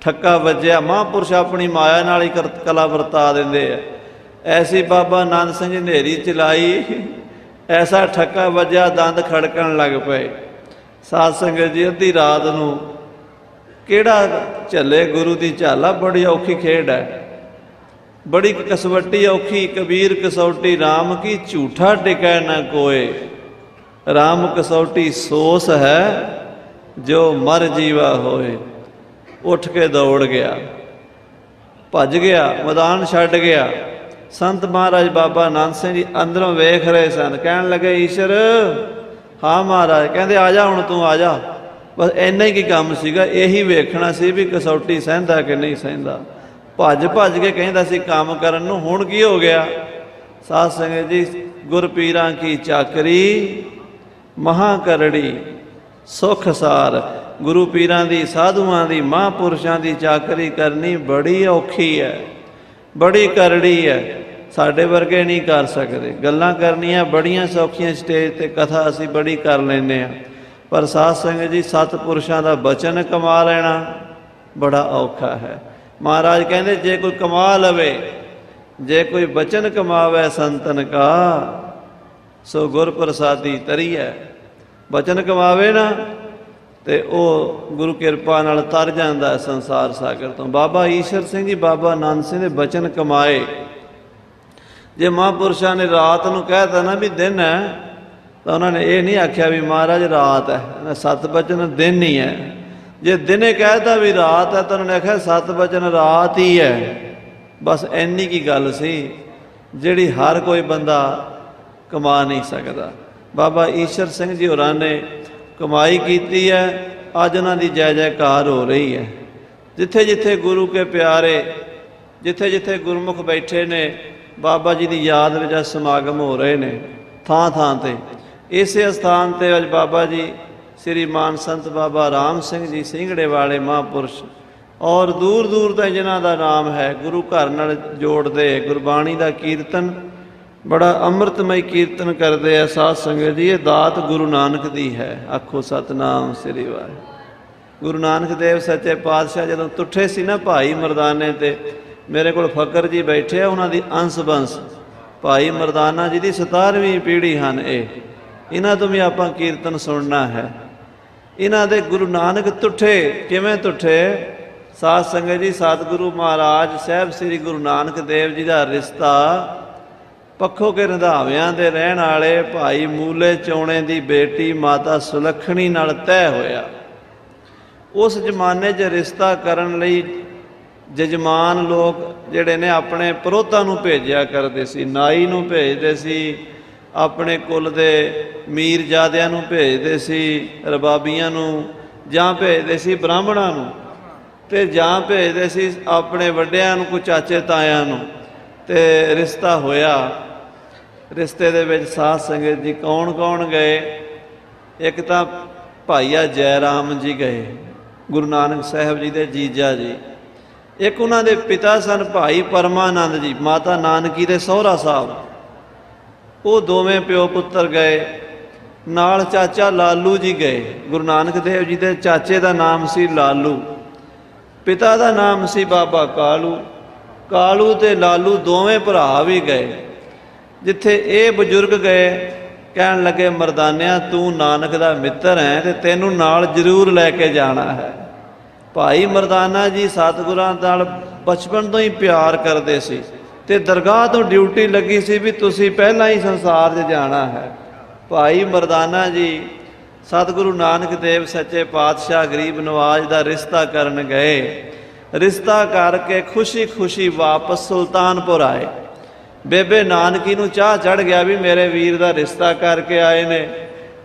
ਠੱਕਾ ਵੱਜਿਆ, ਮਹਾਂਪੁਰਸ਼ ਆਪਣੀ ਮਾਇਆ ਨਾਲ ਹੀ ਕਰ- ਕਲਾ ਵਰਤਾ ਦਿੰਦੇ ਆ। ਐਸੀ ਬਾਬਾ ਆਨੰਦ ਸਿੰਘ ਜੀ ਨੇਰੀ ਚਲਾਈ। ਐਸਾ ਠੱਕਾ ਵੱਜਿਆ, ਦੰਦ ਖੜਕਣ ਲੱਗ ਪਏ। ਸਾਧ ਸੰਗਤ ਜੀ, ਅੱਧੀ ਰਾਤ ਨੂੰ ਕਿਹੜਾ ਝੱਲੇ, ਗੁਰੂ ਦੀ ਝਾਲਾ ਬੜੀ ਔਖੀ ਖੇਡ ਹੈ। ਬੜੀ ਕਸਵੱਟੀ, ਔਖੀ, ਕਬੀਰ ਕਸੌਟੀ RAM ਕੀ ਝੂਠਾ ਟਿਕੈ ਨਾ ਕੋਏ। RAM ਕਸੌਟੀ ਸੋਸ ਹੈ, ਜੋ ਮਰ ਜੀਵਾ ਹੋਏ। ਉੱਠ ਕੇ ਦੌੜ ਗਿਆ। ਭੱਜ ਗਿਆ, ਮੈਦਾਨ ਛੱਡ ਗਿਆ। ਸੰਤ ਮਹਾਰਾਜ ਬਾਬਾ ਆਨੰਦ ਸਿੰਘ ਜੀ ਅੰਦਰੋਂ ਵੇਖ ਰਹੇ ਸਨ, ਕਹਿਣ ਲੱਗੇ, ਈਸ਼ਰ, ਹਾਂ ਮਹਾਰਾਜ। ਕਹਿੰਦੇ, ਆ ਜਾ, ਹੁਣ ਤੂੰ ਆ ਜਾ। ਬਸ ਇੰਨਾ ਹੀ ਕੀ ਕੰਮ ਸੀਗਾ, ਇਹੀ ਵੇਖਣਾ ਸੀ ਵੀ ਕਸੌਟੀ ਸਹਿੰਦਾ ਕਿ ਨਹੀਂ ਸਹਿੰਦਾ। ਭੱਜ ਭੱਜ ਕੇ ਕਹਿੰਦਾ ਸੀ, ਕੰਮ ਕਰਨ ਨੂੰ ਹੁਣ ਕੀ ਹੋ ਗਿਆ? ਸਾਧ ਸੰਗਤ ਜੀ, ਗੁਰਪੀਰਾਂ ਕੀ ਚਾਕਰੀ ਮਹਾ ਕਰੜੀ ਸੁਖ ਸਾਰ। ਗੁਰੂ ਪੀਰਾਂ ਦੀ, ਸਾਧੂਆਂ ਦੀ, ਮਹਾਂਪੁਰਸ਼ਾਂ ਦੀ ਚਾਕਰੀ ਕਰਨੀ ਬੜੀ ਔਖੀ ਹੈ। ਬੜੀ ਕਰੜੀ ਹੈ। ਸਾਡੇ ਵਰਗੇ ਨਹੀਂ ਕਰ ਸਕਦੇ। ਗੱਲਾਂ ਕਰਨੀਆਂ ਬੜੀਆਂ ਸੌਖੀਆਂ ਸਟੇਜ ਤੇ ਕਥਾ ਅਸੀਂ ਬੜੀ ਕਰ ਲੈਂਦੇ ਆ ਪਰ ਸਾਧ ਸੰਗਤ ਜੀ ਸਤ ਪੁਰਸ਼ਾਂ ਦਾ ਬਚਨ ਕਮਾ ਲੈਣਾ ਬੜਾ ਔਖਾ ਹੈ। ਮਹਾਰਾਜ ਕਹਿੰਦੇ, ਜੇ ਕੋਈ ਕਮਾ ਲਵੇ, ਜੇ ਕੋਈ ਬਚਨ ਕਮਾਵੇ ਸੰਤਨ ਕਾ, ਸੋ ਗੁਰ ਪ੍ਰਸਾਦੀ ਤਰੀਐ ਬਚਨ ਕਮਾਵੇ ਨਾ ਤੇ ਉਹ ਗੁਰੂ ਕਿਰਪਾ ਨਾਲ ਤਰ ਜਾਂਦਾ ਹੈ ਸੰਸਾਰ ਸਾਗਰ ਤੋਂ। ਬਾਬਾ ਈਸ਼ਰ ਸਿੰਘ ਜੀ, ਬਾਬਾ ਆਨੰਦ ਸਿੰਘ ਦੇ ਬਚਨ ਕਮਾਏ। ਜੇ ਮਹਾਂਪੁਰਸ਼ਾਂ ਨੇ ਰਾਤ ਨੂੰ ਕਹਿਤਾ ਨਾ ਵੀ ਦਿਨ ਹੈ, ਤਾਂ ਉਹਨਾਂ ਨੇ ਇਹ ਨਹੀਂ ਆਖਿਆ ਵੀ ਮਹਾਰਾਜ ਰਾਤ ਹੈ। ਸਤ ਬਚਨ ਦਿਨ ਹੀ ਹੈ। ਜੇ ਦਿਨੇ ਕਹਿਤਾ ਵੀ ਰਾਤ ਹੈ, ਤਾਂ ਉਹਨਾਂ ਨੇ ਆਖਿਆ ਸਤ ਬਚਨ ਰਾਤ ਹੀ ਹੈ। ਬਸ ਇੰਨੀ ਕੀ ਗੱਲ ਸੀ, ਜਿਹੜੀ ਹਰ ਕੋਈ ਬੰਦਾ ਕਮਾ ਨਹੀਂ ਸਕਦਾ। ਬਾਬਾ ਈਸ਼ਰ ਸਿੰਘ ਜੀ ਹੋਰਾਂ ਨੇ ਕਮਾਈ ਕੀਤੀ ਹੈ, ਅੱਜ ਉਹਨਾਂ ਦੀ ਜੈ ਜੈਕਾਰ ਹੋ ਰਹੀ ਹੈ। ਜਿੱਥੇ ਜਿੱਥੇ ਗੁਰੂ ਕੇ ਪਿਆਰੇ, ਜਿੱਥੇ ਜਿੱਥੇ ਗੁਰਮੁਖ ਬੈਠੇ ਨੇ, ਬਾਬਾ ਜੀ ਦੀ ਯਾਦ ਵਿੱਚ ਅੱਜ ਸਮਾਗਮ ਹੋ ਰਹੇ ਨੇ, ਥਾਂ ਥਾਂ ਤੇ। ਇਸੇ ਸਥਾਨ ਤੇ ਅੱਜ ਬਾਬਾ ਜੀ, ਸ੍ਰੀ ਮਾਨ ਸੰਤ ਬਾਬਾ ਰਾਮ ਸਿੰਘ ਜੀ ਸਿੰਘੜੇ ਵਾਲੇ ਮਹਾਂਪੁਰਸ਼, ਔਰ ਦੂਰ ਦੂਰ ਤੋਂ ਜਿਨ੍ਹਾਂ ਦਾ ਨਾਮ ਹੈ, ਗੁਰੂ ਘਰ ਨਾਲ ਜੋੜਦੇ ਗੁਰਬਾਣੀ ਦਾ ਕੀਰਤਨ ਬੜਾ ਅੰਮ੍ਰਿਤਮਈ ਕੀਰਤਨ ਕਰਦੇ ਆ ਸਾਧ ਸੰਗਤ ਜੀ, ਇਹ ਦਾਤ ਗੁਰੂ ਨਾਨਕ ਦੀ ਹੈ। ਆਖੋ ਸਤਨਾਮ ਸ੍ਰੀ ਵਾਹਿਗੁਰੂ। ਗੁਰੂ ਨਾਨਕ ਦੇਵ ਸੱਚੇ ਪਾਤਸ਼ਾਹ ਜਦੋਂ ਤੁੱਠੇ ਸੀ ਨਾ ਭਾਈ ਮਰਦਾਨੇ ਤੇ, ਮੇਰੇ ਕੋਲ ਫਕਰ ਜੀ ਬੈਠੇ ਆ, ਉਹਨਾਂ ਦੀ ਅੰਸ਼ ਬੰਸ। ਭਾਈ ਮਰਦਾਨਾ ਜੀ ਦੀ 17ਵੀਂ ਪੀੜ੍ਹੀ ਹਨ ਇਹ। ਇਹਨਾਂ ਤੋਂ ਵੀ ਆਪਾਂ ਕੀਰਤਨ ਸੁਣਨਾ ਹੈ। ਇਹਨਾਂ ਦੇ ਗੁਰੂ ਨਾਨਕ ਤੁੱਠੇ ਕਿਵੇਂ ਤੁੱਠੇ? ਸਾਧ ਸੰਗਤ ਜੀ, ਸਤਿਗੁਰੂ ਮਹਾਰਾਜ, ਸਾਹਿਬ ਸ੍ਰੀ ਗੁਰੂ ਨਾਨਕ ਦੇਵ ਜੀ ਦਾ ਰਿਸ਼ਤਾ ਪੱਖੋ ਕੇ ਰੰਧਾਵਿਆਂ ਦੇ ਰਹਿਣ ਵਾਲੇ ਭਾਈ ਮੂਲੇ ਚੋਣੇ ਦੀ ਬੇਟੀ ਮਾਤਾ ਸੁਲੱਖਣੀ ਨਾਲ ਤੈਅ ਹੋਇਆ। ਉਸ ਜ਼ਮਾਨੇ 'ਚ ਰਿਸ਼ਤਾ ਕਰਨ ਲਈ ਜਜਮਾਨ ਲੋਕ ਜਿਹੜੇ ਨੇ ਆਪਣੇ ਪਰੋਧਾਂ ਨੂੰ ਭੇਜਿਆ ਕਰਦੇ ਸੀ, ਨਾਈ ਨੂੰ ਭੇਜਦੇ ਸੀ, ਆਪਣੇ ਕੁੱਲ ਦੇ ਮੀਰਜ਼ਾਦਿਆਂ ਨੂੰ ਭੇਜਦੇ ਸੀ, ਰਬਾਬੀਆਂ ਨੂੰ ਜਾਂ ਭੇਜਦੇ ਸੀ ਬ੍ਰਾਹਮਣਾਂ ਨੂੰ ਤੇ ਜਾਂ ਭੇਜਦੇ ਸੀ ਆਪਣੇ ਵੱਡਿਆਂ ਨੂੰ ਕੋ ਚਾਚੇ ਤਾਇਆਂ ਨੂੰ ਤੇ ਰਿਸ਼ਤਾ ਹੋਇਆ। ਰਿਸ਼ਤੇ ਦੇ ਵਿੱਚ ਸਾਧ ਸੰਗਤ ਜੀ ਕੌਣ ਕੌਣ ਗਏ? ਇੱਕ ਤਾਂ ਭਾਈਆ ਜੈ ਰਾਮ ਜੀ ਗਏ, ਗੁਰੂ ਨਾਨਕ ਸਾਹਿਬ ਜੀ ਦੇ ਜੀਜਾ ਜੀ। ਇੱਕ ਉਹਨਾਂ ਦੇ ਪਿਤਾ ਸਨ ਭਾਈ ਪਰਮਾਨੰਦ ਜੀ, ਮਾਤਾ ਨਾਨਕੀ ਦੇ ਸਹੁਰਾ ਸਾਹਿਬ। ਉਹ ਦੋਵੇਂ ਪਿਓ ਪੁੱਤਰ ਗਏ। ਨਾਲ ਚਾਚਾ ਲਾਲੂ ਜੀ ਗਏ, ਗੁਰੂ ਨਾਨਕ ਦੇਵ ਜੀ ਦੇ ਚਾਚੇ ਦਾ ਨਾਮ ਸੀ ਲਾਲੂ। ਪਿਤਾ ਦਾ ਨਾਮ ਸੀ ਬਾਬਾ ਕਾਲੂ। ਕਾਲੂ ਤੇ ਲਾਲੂ ਦੋਵੇਂ ਭਰਾ ਵੀ ਗਏ। ਜਿੱਥੇ ਇਹ ਬਜ਼ੁਰਗ ਗਏ, ਕਹਿਣ ਲੱਗੇ, ਮਰਦਾਨਿਆਂ, ਤੂੰ ਨਾਨਕ ਦਾ ਮਿੱਤਰ ਹੈ ਤੇ ਤੈਨੂੰ ਨਾਲ ਜ਼ਰੂਰ ਲੈ ਕੇ ਜਾਣਾ ਹੈ। ਭਾਈ ਮਰਦਾਨਾ ਜੀ ਸਤਿਗੁਰਾਂ ਨਾਲ ਬਚਪਨ ਤੋਂ ਹੀ ਪਿਆਰ ਕਰਦੇ ਸੀ ਤੇ ਦਰਗਾਹ ਤੋਂ ਡਿਊਟੀ ਲੱਗੀ ਸੀ ਵੀ ਤੁਸੀਂ ਪਹਿਲਾਂ ਹੀ ਸੰਸਾਰ 'ਚ ਜਾਣਾ ਹੈ। ਭਾਈ ਮਰਦਾਨਾ ਜੀ ਸਤਿਗੁਰੂ ਨਾਨਕ ਦੇਵ ਸੱਚੇ ਪਾਤਸ਼ਾਹ ਗਰੀਬ ਨਵਾਜ ਦਾ ਰਿਸ਼ਤਾ ਕਰਨ ਗਏ। ਰਿਸ਼ਤਾ ਕਰਕੇ ਖੁਸ਼ੀ-ਖੁਸ਼ੀ ਵਾਪਸ ਸੁਲਤਾਨਪੁਰ ਆਏ। ਬੇਬੇ ਨਾਨਕੀ ਨੂੰ ਚਾਹ ਚੜ ਗਿਆ ਵੀ ਮੇਰੇ ਵੀਰ ਦਾ ਰਿਸ਼ਤਾ ਕਰਕੇ ਆਏ ਨੇ।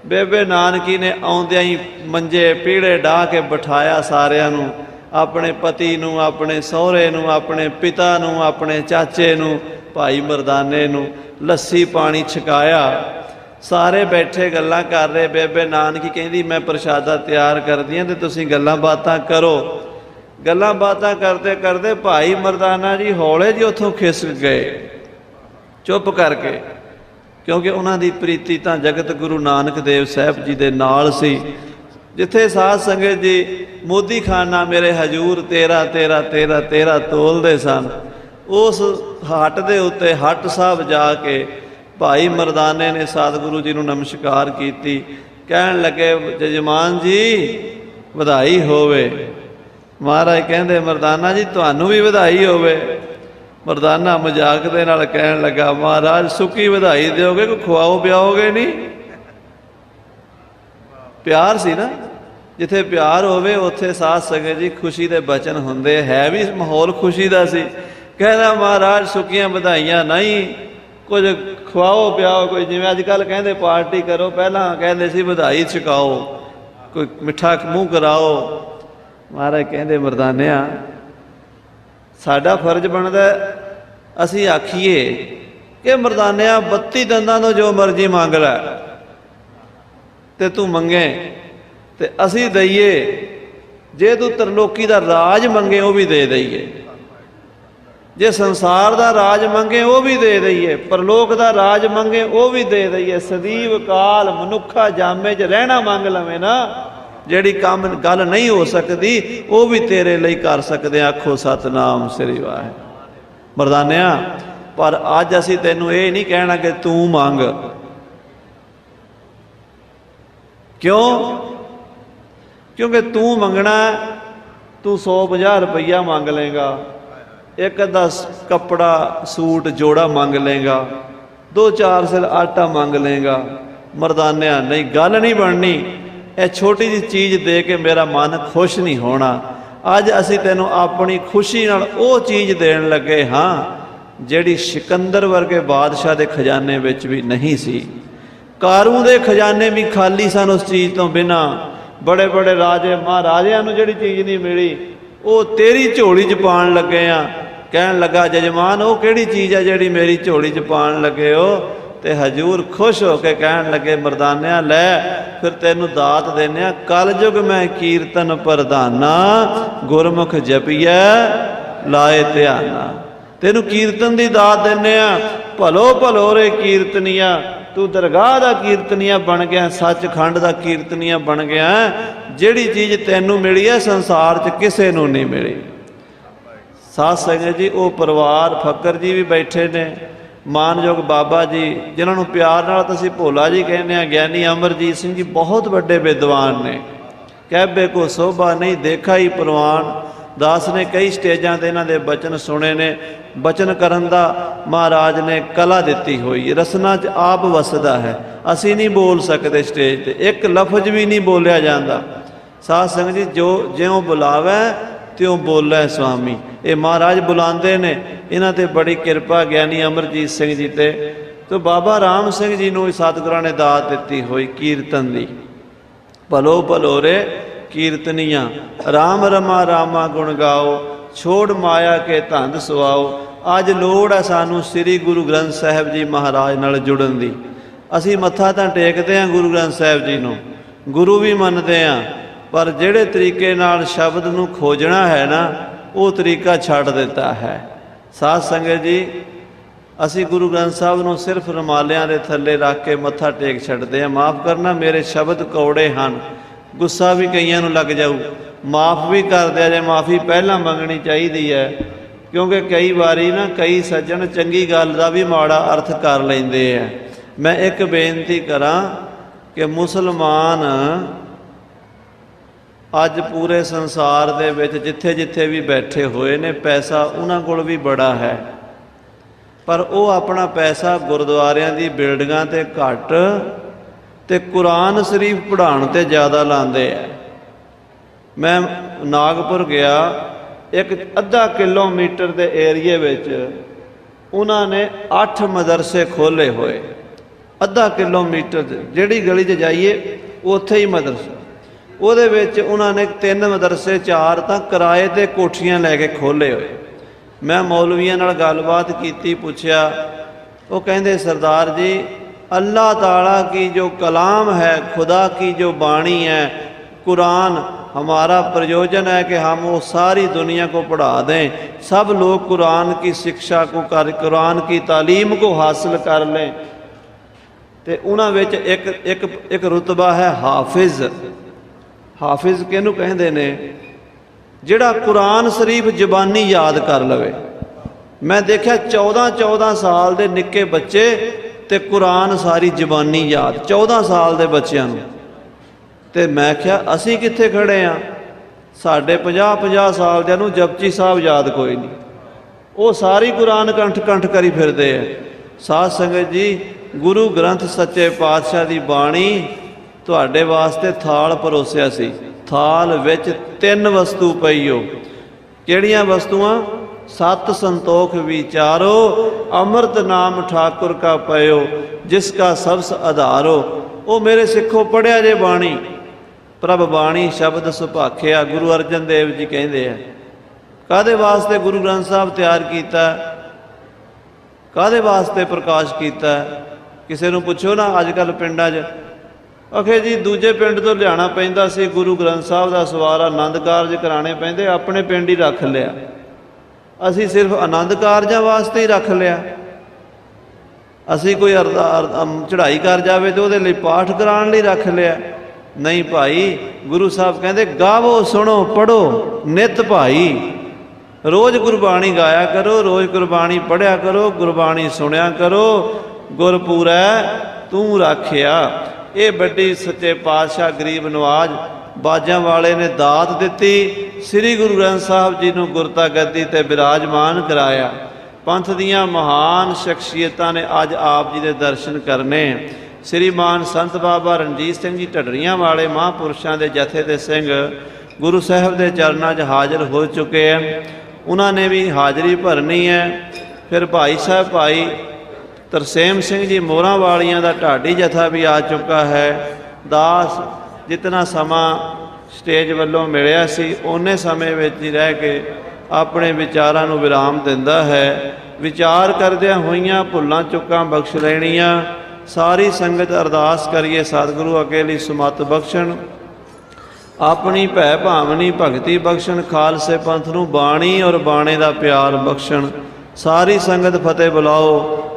ਬੇਬੇ ਨਾਨਕੀ ਨੇ ਆਉਂਦਿਆਂ ਹੀ ਮੰਜੇ ਪੀੜੇ ਢਾ ਕੇ ਬਿਠਾਇਆ ਸਾਰਿਆਂ ਨੂੰ। ਆਪਣੇ ਪਤੀ ਨੂੰ, ਆਪਣੇ ਸਹੁਰੇ ਨੂੰ, ਆਪਣੇ ਪਿਤਾ ਨੂੰ, ਆਪਣੇ ਚਾਚੇ ਨੂੰ, ਭਾਈ ਮਰਦਾਨੇ ਨੂੰ ਲੱਸੀ ਪਾਣੀ ਛਕਾਇਆ। ਸਾਰੇ ਬੈਠੇ ਗੱਲਾਂ ਕਰ ਰਹੇ। ਬੇਬੇ ਨਾਨਕੀ ਕਹਿੰਦੀ, ਮੈਂ ਪ੍ਰਸ਼ਾਦਾ ਤਿਆਰ ਕਰਦੀ ਹਾਂ ਤੇ ਤੁਸੀਂ ਗੱਲਾਂ ਬਾਤਾਂ ਕਰੋ। ਗੱਲਾਂ ਬਾਤਾਂ ਕਰਦੇ ਕਰਦੇ ਭਾਈ ਮਰਦਾਨਾ ਜੀ ਹੌਲੇ ਜੀ ਉੱਥੋਂ ਖਿਸਕ ਗਏ। ਚੁੱਪ ਕਰਕੇ, ਕਿਉਂਕਿ ਉਹਨਾਂ ਦੀ ਪ੍ਰੀਤੀ ਤਾਂ ਜਗਤ ਗੁਰੂ ਨਾਨਕ ਦੇਵ ਸਾਹਿਬ ਜੀ ਦੇ ਨਾਲ ਸੀ। ਜਿੱਥੇ ਸਾਧ ਸੰਗਤ ਜੀ, ਮੋਦੀ ਖਾਨਾ ਮੇਰੇ ਹਜੂਰ ਤੇਰਾ ਤੇਰਾ ਤੇਰਾ ਤੇਰਾ ਤੋਲਦੇ ਸਨ, ਉਸ ਹੱਟ ਦੇ ਉੱਤੇ ਹੱਟ ਸਾਹਿਬ ਜਾ ਕੇ ਭਾਈ ਮਰਦਾਨੇ ਨੇ ਸਤਿਗੁਰੂ ਜੀ ਨੂੰ ਨਮਸਕਾਰ ਕੀਤੀ, ਕਹਿਣ ਲੱਗੇ, ਜਜਮਾਨ ਜੀ, ਵਧਾਈ ਹੋਵੇ। ਮਹਾਰਾਜ ਕਹਿੰਦੇ, ਮਰਦਾਨਾ ਜੀ, ਤੁਹਾਨੂੰ ਵੀ ਵਧਾਈ ਹੋਵੇ। ਮਰਦਾਨਾ ਮਜ਼ਾਕ ਦੇ ਨਾਲ ਕਹਿਣ ਲੱਗਾ, ਮਹਾਰਾਜ, ਸੁੱਕੀ ਵਧਾਈ ਦਿਓਗੇ ਕੋ ਖਵਾਓ ਪਿਆਓਗੇ ਨਹੀਂ ਪਿਆਰ ਸੀ ਨਾ। ਜਿੱਥੇ ਪਿਆਰ ਹੋਵੇ, ਉੱਥੇ ਸਾਥ ਸੰਗਤ ਜੀ ਖੁਸ਼ੀ ਦੇ ਬਚਨ ਹੁੰਦੇ। ਹੈ ਵੀ ਮਾਹੌਲ ਖੁਸ਼ੀ ਦਾ ਸੀ। ਕਹਿੰਦਾ, ਮਹਾਰਾਜ, ਸੁੱਕੀਆਂ ਵਧਾਈਆਂ ਨਹੀਂ। ਕੁਝ ਖਵਾਓ ਪਿਆਓ, ਕੋਈ ਜਿਵੇਂ ਅੱਜ ਕੱਲ ਕਹਿੰਦੇ, ਪਾਰਟੀ ਕਰੋ। ਪਹਿਲਾਂ ਕਹਿੰਦੇ ਸੀ, ਵਧਾਈ ਛਕਾਓ। ਕੋਈ ਮਿੱਠਾ ਮੂੰਹ ਕਰਾਓ। ਮਹਾਰਾਜ ਕਹਿੰਦੇ, ਮਰਦਾਨਿਆ, ਸਾਡਾ ਫਰਜ਼ ਬਣਦਾ ਅਸੀਂ ਆਖੀਏ ਕਿ ਮਰਦਾਨਿਆ 32 ਦੰਦਾਂ ਤੋਂ ਜੋ ਮਰਜ਼ੀ ਮੰਗ ਲੈ। ਤੇ ਤੂੰ ਮੰਗੇ ਤੇ ਅਸੀਂ ਦਈਏ। ਜੇ ਤੂੰ ਤਰਲੋਕੀ ਦਾ ਰਾਜ ਮੰਗੇ, ਉਹ ਵੀ ਦੇ ਦਈਏ। ਜੇ ਸੰਸਾਰ ਦਾ ਰਾਜ ਮੰਗੇ, ਉਹ ਵੀ ਦੇ ਦਈਏ। ਪਰਲੋਕ ਦਾ ਰਾਜ ਮੰਗੇ, ਉਹ ਵੀ ਦੇ ਦਈਏ। ਸਦੀਵ ਕਾਲ ਮਨੁੱਖਾ ਜਾਮੇ 'ਚ ਰਹਿਣਾ ਮੰਗ ਲਵੇਂ ਨਾ। ਜਿਹੜੀ ਕੰਮ, ਗੱਲ ਨਹੀਂ ਹੋ ਸਕਦੀ, ਉਹ ਵੀ ਤੇਰੇ ਲਈ ਕਰ ਸਕਦੇ ਆਖੋ, ਸਤਨਾਮ ਸ੍ਰੀ ਵਾਹਿਗੁਰੂ। ਮਰਦਾਨਿਆ ਪਰ ਅੱਜ ਅਸੀਂ ਤੈਨੂੰ ਇਹ ਨਹੀਂ ਕਹਿਣਾ ਕਿ ਤੂੰ ਮੰਗ। ਕਿਉਂ? ਕਿਉਂਕਿ ਤੂੰ ਮੰਗਣਾ ਹੈ, ਤੂੰ 150 ਰੁਪਈਆ ਮੰਗ ਲੇਗਾ ਇੱਕ ਅੱਧਾ ਕੱਪੜਾ ਸੂਟ ਜੋੜਾ ਮੰਗ ਲੇਗਾ ਦੋ ਚਾਰ ਸਿਰ ਆਟਾ ਮੰਗ ਲੇਗਾ ਮਰਦਾਨਿਆ ਨਹੀਂ ਗੱਲ ਨਹੀਂ ਬਣਨੀ। ਇਹ ਛੋਟੀ ਜਿਹੀ ਚੀਜ਼ ਦੇ ਕੇ ਮੇਰਾ ਮਨ ਖੁਸ਼ ਨਹੀਂ ਹੋਣਾ। ਅੱਜ ਅਸੀਂ ਤੈਨੂੰ ਆਪਣੀ ਖੁਸ਼ੀ ਨਾਲ ਉਹ ਚੀਜ਼ ਦੇਣ ਲੱਗੇ ਹਾਂ, ਜਿਹੜੀ ਸਿਕੰਦਰ ਵਰਗੇ ਬਾਦਸ਼ਾਹ ਦੇ ਖਜ਼ਾਨੇ ਵਿੱਚ ਵੀ ਨਹੀਂ ਸੀ। ਕਾਰੂ ਦੇ ਖਜ਼ਾਨੇ ਵੀ ਖਾਲੀ ਸਨ ਉਸ ਚੀਜ਼ ਤੋਂ ਬਿਨਾ। ਬੜੇ ਬੜੇ ਰਾਜੇ ਮਹਾਰਾਜਿਆਂ ਨੂੰ ਜਿਹੜੀ ਚੀਜ਼ ਨਹੀਂ ਮਿਲੀ, ਉਹ ਤੇਰੀ ਝੋਲੀ 'ਚ ਪਾਣ ਲੱਗੇ ਆ। ਕਹਿਣ ਲੱਗਾ, ਜਜਮਾਨ, ਉਹ ਕਿਹੜੀ ਚੀਜ਼ ਹੈ ਜਿਹੜੀ ਮੇਰੀ ਝੋਲੀ 'ਚ ਪਾਣ ਲੱਗੇ ਹੋ? ਤੇ ਹਜੂਰ ਖੁਸ਼ ਹੋ ਕੇ ਕਹਿਣ ਲੱਗੇ, ਮਰਦਾਨਿਆਂ, ਲੈ ਫਿਰ ਤੈਨੂੰ ਦਾਤ ਦੇਨੇ ਆ ਕਲਯੁਗ ਮੈਂ ਕੀਰਤਨ ਪ੍ਰਧਾਨਾ, ਗੁਰਮੁਖ ਜਪੀਐ, ਲਾਏ ਧਿਆਨਾ। ਤੈਨੂੰ ਕੀਰਤਨ ਦੀ ਦਾਤ ਦਿੰਨੇ ਆ ਭਲੋ ਭਲੋ ਰੇ ਕੀਰਤਨੀਆ, ਤੂੰ ਦਰਗਾਹ ਦਾ ਕੀਰਤਨੀਆ ਬਣ ਗਿਆ, ਸੱਚਖੰਡ ਦਾ ਕੀਰਤਨੀਆ ਬਣ ਗਿਆ। ਜਿਹੜੀ ਚੀਜ਼ ਤੈਨੂੰ ਮਿਲੀ ਹੈ, ਸੰਸਾਰ 'ਚ ਕਿਸੇ ਨੂੰ ਨਹੀਂ ਮਿਲੀ। ਸਾਧ ਸੰਗਤ ਜੀ, ਉਹ ਪਰਿਵਾਰ ਫਕਰ ਜੀ ਵੀ ਬੈਠੇ ਨੇ। ਮਾਨਯੋਗ ਬਾਬਾ ਜੀ, ਜਿਨ੍ਹਾਂ ਨੂੰ ਪਿਆਰ ਨਾਲ ਤੁਸੀਂ ਭੋਲਾ ਜੀ ਕਹਿੰਦੇ ਆ ਗਿਆਨੀ ਅਮਰਜੀਤ ਸਿੰਘ ਜੀ ਬਹੁਤ ਵੱਡੇ ਵਿਦਵਾਨ ਨੇ। ਕਹਿਬੇ ਕੋ ਸੋਭਾ ਨਹੀਂ, ਦੇਖਾ ਹੀ ਪ੍ਰਵਾਨ। ਦਾਸ ਨੇ ਕਈ ਸਟੇਜਾਂ ਤੇ ਇਹਨਾਂ ਦੇ ਬਚਨ ਸੁਣੇ ਨੇ। ਬਚਨ ਕਰਨ ਦਾ ਮਹਾਰਾਜ ਨੇ ਕਲਾ ਦਿੱਤੀ ਹੋਈ। ਰਸਨਾ 'ਚ ਆਪ ਵਸਦਾ ਹੈ। ਅਸੀਂ ਨਹੀਂ ਬੋਲ ਸਕਦੇ ਸਟੇਜ ਤੇ। ਇੱਕ ਲਫ਼ਜ਼ ਵੀ ਨਹੀਂ ਬੋਲਿਆ ਜਾਂਦਾ। ਸਾਧ ਸੰਗਤ ਜੀ, ਜੋ ਜਿਉਂ ਬੁਲਾਵੇ ਤਿਉਂ ਬੋਲੇ ਸੁਆਮੀ ਇਹ ਮਹਾਰਾਜ ਬੁਲਾਉਂਦੇ ਨੇ। ਇਹਨਾਂ ਤੇ ਬੜੀ ਕਿਰਪਾ ਗਿਆਨੀ ਅਮਰਜੀਤ ਸਿੰਘ ਜੀ ਤੇ। ਤੇ ਬਾਬਾ ਰਾਮ ਸਿੰਘ ਜੀ ਨੂੰ ਵੀ ਸਤਿਗੁਰਾਂ ਨੇ ਦਾਤ ਦਿੱਤੀ ਹੋਈ ਕੀਰਤਨ ਦੀ। ਭਲੋ ਭਲੋਰੇ ਕੀਰਤਨੀਆਂ RAM ਰਮਾ ਰਾਮਾ ਗੁਣ ਗਾਓ, ਛੋੜ ਮਾਇਆ ਕੇ ਧੰਦ ਸੁਆਓ। ਅੱਜ ਲੋੜ ਹੈ ਸਾਨੂੰ ਸ੍ਰੀ ਗੁਰੂ ਗ੍ਰੰਥ ਸਾਹਿਬ ਜੀ ਮਹਾਰਾਜ ਨਾਲ ਜੁੜਨ ਦੀ। ਅਸੀਂ ਮੱਥਾ ਤਾਂ ਟੇਕਦੇ ਹਾਂ ਗੁਰੂ ਗ੍ਰੰਥ ਸਾਹਿਬ ਜੀ ਨੂੰ। ਗੁਰੂ ਵੀ ਮੰਨਦੇ ਹਾਂ। ਪਰ ਜਿਹੜੇ ਤਰੀਕੇ ਨਾਲ ਸ਼ਬਦ ਨੂੰ ਖੋਜਣਾ ਹੈ ਨਾ, ਉਹ ਤਰੀਕਾ ਛੱਡ ਦਿੱਤਾ ਹੈ। ਸਾਧ ਸੰਗਤ ਜੀ, ਅਸੀਂ ਗੁਰੂ ਗ੍ਰੰਥ ਸਾਹਿਬ ਨੂੰ ਸਿਰਫ ਰਮਾਲਿਆਂ ਦੇ ਥੱਲੇ ਰੱਖ ਕੇ ਮੱਥਾ ਟੇਕ ਛੱਡਦੇ ਆ ਮਾਫ ਕਰਨਾ, ਮੇਰੇ ਸ਼ਬਦ ਕੌੜੇ ਹਨ। ਗੁੱਸਾ ਵੀ ਕਈਆਂ ਨੂੰ ਲੱਗ ਜਾਊ। ਮਾਫ ਵੀ ਕਰਦੇ ਆ, ਜੇ ਮਾਫੀ ਪਹਿਲਾਂ ਮੰਗਣੀ ਚਾਹੀਦੀ ਹੈ। ਕਿਉਂਕਿ ਕਈ ਵਾਰੀ ਨਾ, ਕਈ ਸੱਜਣ ਚੰਗੀ ਗੱਲ ਦਾ ਵੀ ਮਾੜਾ ਅਰਥ ਕਰ ਲੈਂਦੇ ਆ। ਮੈਂ ਇੱਕ ਬੇਨਤੀ ਕਰਾਂ ਕਿ ਮੁਸਲਮਾਨ ਅੱਜ ਪੂਰੇ ਸੰਸਾਰ ਦੇ ਵਿੱਚ ਜਿੱਥੇ-ਜਿੱਥੇ ਵੀ ਬੈਠੇ ਹੋਏ ਨੇ ਪੈਸਾ ਉਹਨਾਂ ਕੋਲ ਵੀ ਬੜਾ ਹੈ। ਪਰ ਉਹ ਆਪਣਾ ਪੈਸਾ ਗੁਰਦੁਆਰਿਆਂ ਦੀ ਬਿਲਡਿੰਗਾਂ ਤੇ ਘੱਟ ਤੇ ਕੁਰਾਨ ਸ਼ਰੀਫ ਪੜ੍ਹਾਉਣ ਤੇ ਜ਼ਿਆਦਾ ਲਾਉਂਦੇ ਆ। ਮੈਂ ਨਾਗਪੁਰ ਗਿਆ ਇੱਕ ਅੱਧਾ ਕਿਲੋਮੀਟਰ ਦੇ ਏਰੀਏ ਵਿੱਚ ਉਹਨਾਂ ਨੇ 8 ਮਦਰਸੇ ਖੋਲੇ ਹੋਏ। ਅੱਧਾ ਕਿਲੋਮੀਟਰ 'ਚ, ਜਿਹੜੀ ਗਲੀ 'ਚ ਜਾਈਏ ਉੱਥੇ ਹੀ ਮਦਰਸਾ। ਉਹਦੇ ਵਿੱਚ ਉਹਨਾਂ ਨੇ ਤਿੰਨ ਮਦਰਸੇ ਚਾਰ ਤਾਂ ਕਿਰਾਏ ਤੇ ਕੋਠੀਆਂ ਲੈ ਕੇ ਖੋਲੇ ਹੋਏ ਮੈਂ ਮੌਲਵੀਆਂ ਨਾਲ ਗੱਲਬਾਤ ਕੀਤੀ ਪੁੱਛਿਆ ਉਹ ਕਹਿੰਦੇ ਸਰਦਾਰ ਜੀ ਅੱਲਾਹ ਤਾਲਾ की जो कलाम है खुदा की जो बाणी है कुरान हमारा प्रयोजन है कि हम वो सारी दुनिया को पढ़ा दें सब लोग कुरान की शिक्षा को कर कुरान की तालीम को हासिल कर लें ਤੇ ਉਹਨਾਂ ਵਿੱਚ ਇੱਕ ਇੱਕ ਇੱਕ ਰੁਤਬਾ ਹੈ ਹਾਫਿਜ਼ ਕਿਹਨੂੰ ਕਹਿੰਦੇ ਨੇ? ਜਿਹੜਾ ਕੁਰਾਨ ਸ਼ਰੀਫ ਜ਼ਬਾਨੀ ਯਾਦ ਕਰ ਲਵੇ। ਮੈਂ ਦੇਖਿਆ 14 14 ਸਾਲ ਦੇ ਨਿੱਕੇ ਬੱਚੇ ਤੇ ਕੁਰਾਨ ਸਾਰੀ ਜ਼ਬਾਨੀ ਯਾਦ 14 ਸਾਲ ਦੇ ਬੱਚਿਆਂ ਨੂੰ। ਤੇ ਮੈਂ ਕਿਹਾ, ਅਸੀਂ ਕਿੱਥੇ ਖੜੇ ਆ? ਸਾਡੇ 50 50 ਸਾਲ ਦਿਆਂ ਨੂੰ ਜਪਜੀ ਸਾਹਿਬ ਯਾਦ ਕੋਈ ਨਹੀਂ। ਉਹ ਸਾਰੀ ਕੁਰਾਨ ਕੰਠ ਕੰਠ ਕਰੀ ਫਿਰਦੇ ਆ। ਸਾਧ ਸੰਗਤ ਜੀ, ਗੁਰੂ ਗ੍ਰੰਥ ਸੱਚੇ ਪਾਤਸ਼ਾਹ ਦੀ ਬਾਣੀ ਤੁਹਾਡੇ ਵਾਸਤੇ ਥਾਲ ਪਰੋਸਿਆ ਸੀ। ਥਾਲ ਵਿੱਚ ਤਿੰਨ ਵਸਤੂ ਪਈ ਹੋ। ਕਿਹੜੀਆਂ ਵਸਤੂਆਂ? ਸਤ ਸੰਤੋਖ ਵਿਚਾਰੋ, ਅੰਮ੍ਰਿਤ ਨਾਮ ਠਾਕੁਰ ਕਾ ਪਇਓ, ਜਿਸ ਕਾ ਸਬਸ ਆਧਾਰੋ। ਉਹ ਮੇਰੇ ਸਿੱਖੋ ਪੜਿਆ ਜੇ ਬਾਣੀ। ਪ੍ਰਭ ਬਾਣੀ ਸ਼ਬਦ ਸੁਭਾਖਿਆ ਗੁਰੂ ਅਰਜਨ ਦੇਵ ਜੀ ਕਹਿੰਦੇ ਆ। ਕਾਦੇ ਵਾਸਤੇ ਗੁਰੂ ਗ੍ਰੰਥ ਸਾਹਿਬ ਤਿਆਰ ਕੀਤਾ? ਕਾਦੇ ਵਾਸਤੇ ਪ੍ਰਕਾਸ਼ ਕੀਤਾ? ਕਿਸੇ ਨੂੰ ਪੁੱਛੋ ਨਾ, ਅੱਜ ਕੱਲ ਪਿੰਡਾਂ 'ਚ ਅਖੇ ਜੀ, ਦੂਜੇ ਪਿੰਡ ਤੋਂ ਲਿਆਣਾ ਪੈਂਦਾ ਸੀ, ਗੁਰੂ ਗ੍ਰੰਥ ਸਾਹਿਬ ਦਾ ਸਵਾਰ ਆਨੰਦ ਕਾਰਜ ਕਰਾਣੇ ਪੈਂਦੇ, ਆਪਣੇ ਪਿੰਡ ਹੀ ਰੱਖ ਲਿਆ। ਅਸੀਂ ਸਿਰਫ ਆਨੰਦ ਕਾਰਜਾਂ ਵਾਸਤੇ ਹੀ ਰੱਖ ਲਿਆ। ਅਸੀਂ ਕੋਈ ਅਰਦਾ ਅਰ- ਚੜ੍ਹਾਈ ਕਰ ਜਾਵੇ ਤੇ ਉਹਦੇ ਲਈ ਪਾਠ ਕਰਾਉਣ ਲਈ ਰੱਖ ਲਿਆ। ਨਹੀਂ ਭਾਈ, ਗੁਰੂ ਸਾਹਿਬ ਕਹਿੰਦੇ, ਗਾਵੋ, ਸੁਣੋ ਪੜੋ ਨਿਤ ਭਾਈ। ਰੋਜ਼ ਗੁਰਬਾਣੀ ਗਾਇਆ ਕਰੋ, ਰੋਜ਼ ਗੁਰਬਾਣੀ ਪੜਿਆ ਕਰੋ, ਗੁਰਬਾਣੀ ਸੁਣਿਆ ਕਰੋ। ਗੁਰਪੂਰੈ, ਤੂੰ ਰਾਖਿਆ। ਇਹ ਵੱਡੀ ਸੱਚੇ ਪਾਤਸ਼ਾਹ ਗਰੀਬ ਨਵਾਜ ਬਾਜਾਂ ਵਾਲੇ ਨੇ ਦਾਤ ਦਿੱਤੀ, ਸ੍ਰੀ ਗੁਰੂ ਗ੍ਰੰਥ ਸਾਹਿਬ ਜੀ ਨੂੰ ਗੁਰਤਾ ਗੱਦੀ ਤੇ ਬਿਰਾਜਮਾਨ ਕਰਾਇਆ। ਪੰਥ ਦੀਆਂ ਮਹਾਨ ਸ਼ਖਸੀਅਤਾਂ ਨੇ ਅੱਜ ਆਪ ਜੀ ਦੇ ਦਰਸ਼ਨ ਕਰਨੇ। ਸ੍ਰੀਮਾਨ ਸੰਤ ਬਾਬਾ ਰਣਜੀਤ ਸਿੰਘ ਜੀ ਢੱਡਰੀਆਂ ਵਾਲੇ ਮਹਾਂਪੁਰਸ਼ਾਂ ਦੇ ਜਥੇ ਦੇ ਸਿੰਘ ਗੁਰੂ ਸਾਹਿਬ ਦੇ ਚਰਨਾਂ 'ਚ ਹਾਜ਼ਰ ਹੋ ਚੁੱਕੇ ਹਨ ਉਹਨਾਂ ਨੇ ਵੀ ਹਾਜ਼ਰੀ ਭਰਨੀ ਹੈ ਫਿਰ ਭਾਈ ਸਾਹਿਬ ਭਾਈ ਤਰਸੇਮ ਸਿੰਘ ਜੀ ਮੋਹਰਾਂ ਵਾਲੀਆਂ ਦਾ ਢਾਡੀ ਜਥਾ ਵੀ ਆ ਚੁੱਕਾ ਹੈ। ਦਾਸ ਜਿਤਨਾ ਸਮਾਂ ਸਟੇਜ ਵੱਲੋਂ ਮਿਲਿਆ ਸੀ, ਉਹਨੇ ਸਮੇਂ ਵਿੱਚ ਹੀ ਰਹਿ ਕੇ ਆਪਣੇ ਵਿਚਾਰਾਂ ਨੂੰ ਵਿਰਾਮ ਦਿੰਦਾ ਹੈ। ਵਿਚਾਰ ਕਰਦਿਆਂ ਹੋਈਆਂ ਭੁੱਲਾਂ ਚੁੱਕਾਂ ਬਖਸ਼ ਲੈਣੀਆਂ। ਸਾਰੀ ਸੰਗਤ ਅਰਦਾਸ ਕਰੀਏ, ਸਤਿਗੁਰੂ ਅੱਗੇ ਲਈ ਸੁਮਤ ਬਖਸ਼ਣ। ਆਪਣੀ ਭੈ ਭਾਵਨੀ ਭਗਤੀ ਬਖਸ਼ਣ। ਖਾਲਸੇ ਪੰਥ ਨੂੰ ਬਾਣੀ ਔਰ ਬਾਣੇ ਦਾ ਪਿਆਰ ਬਖਸ਼ਣ। ਸਾਰੀ ਸੰਗਤ ਫਤਿਹ ਬੁਲਾਓ।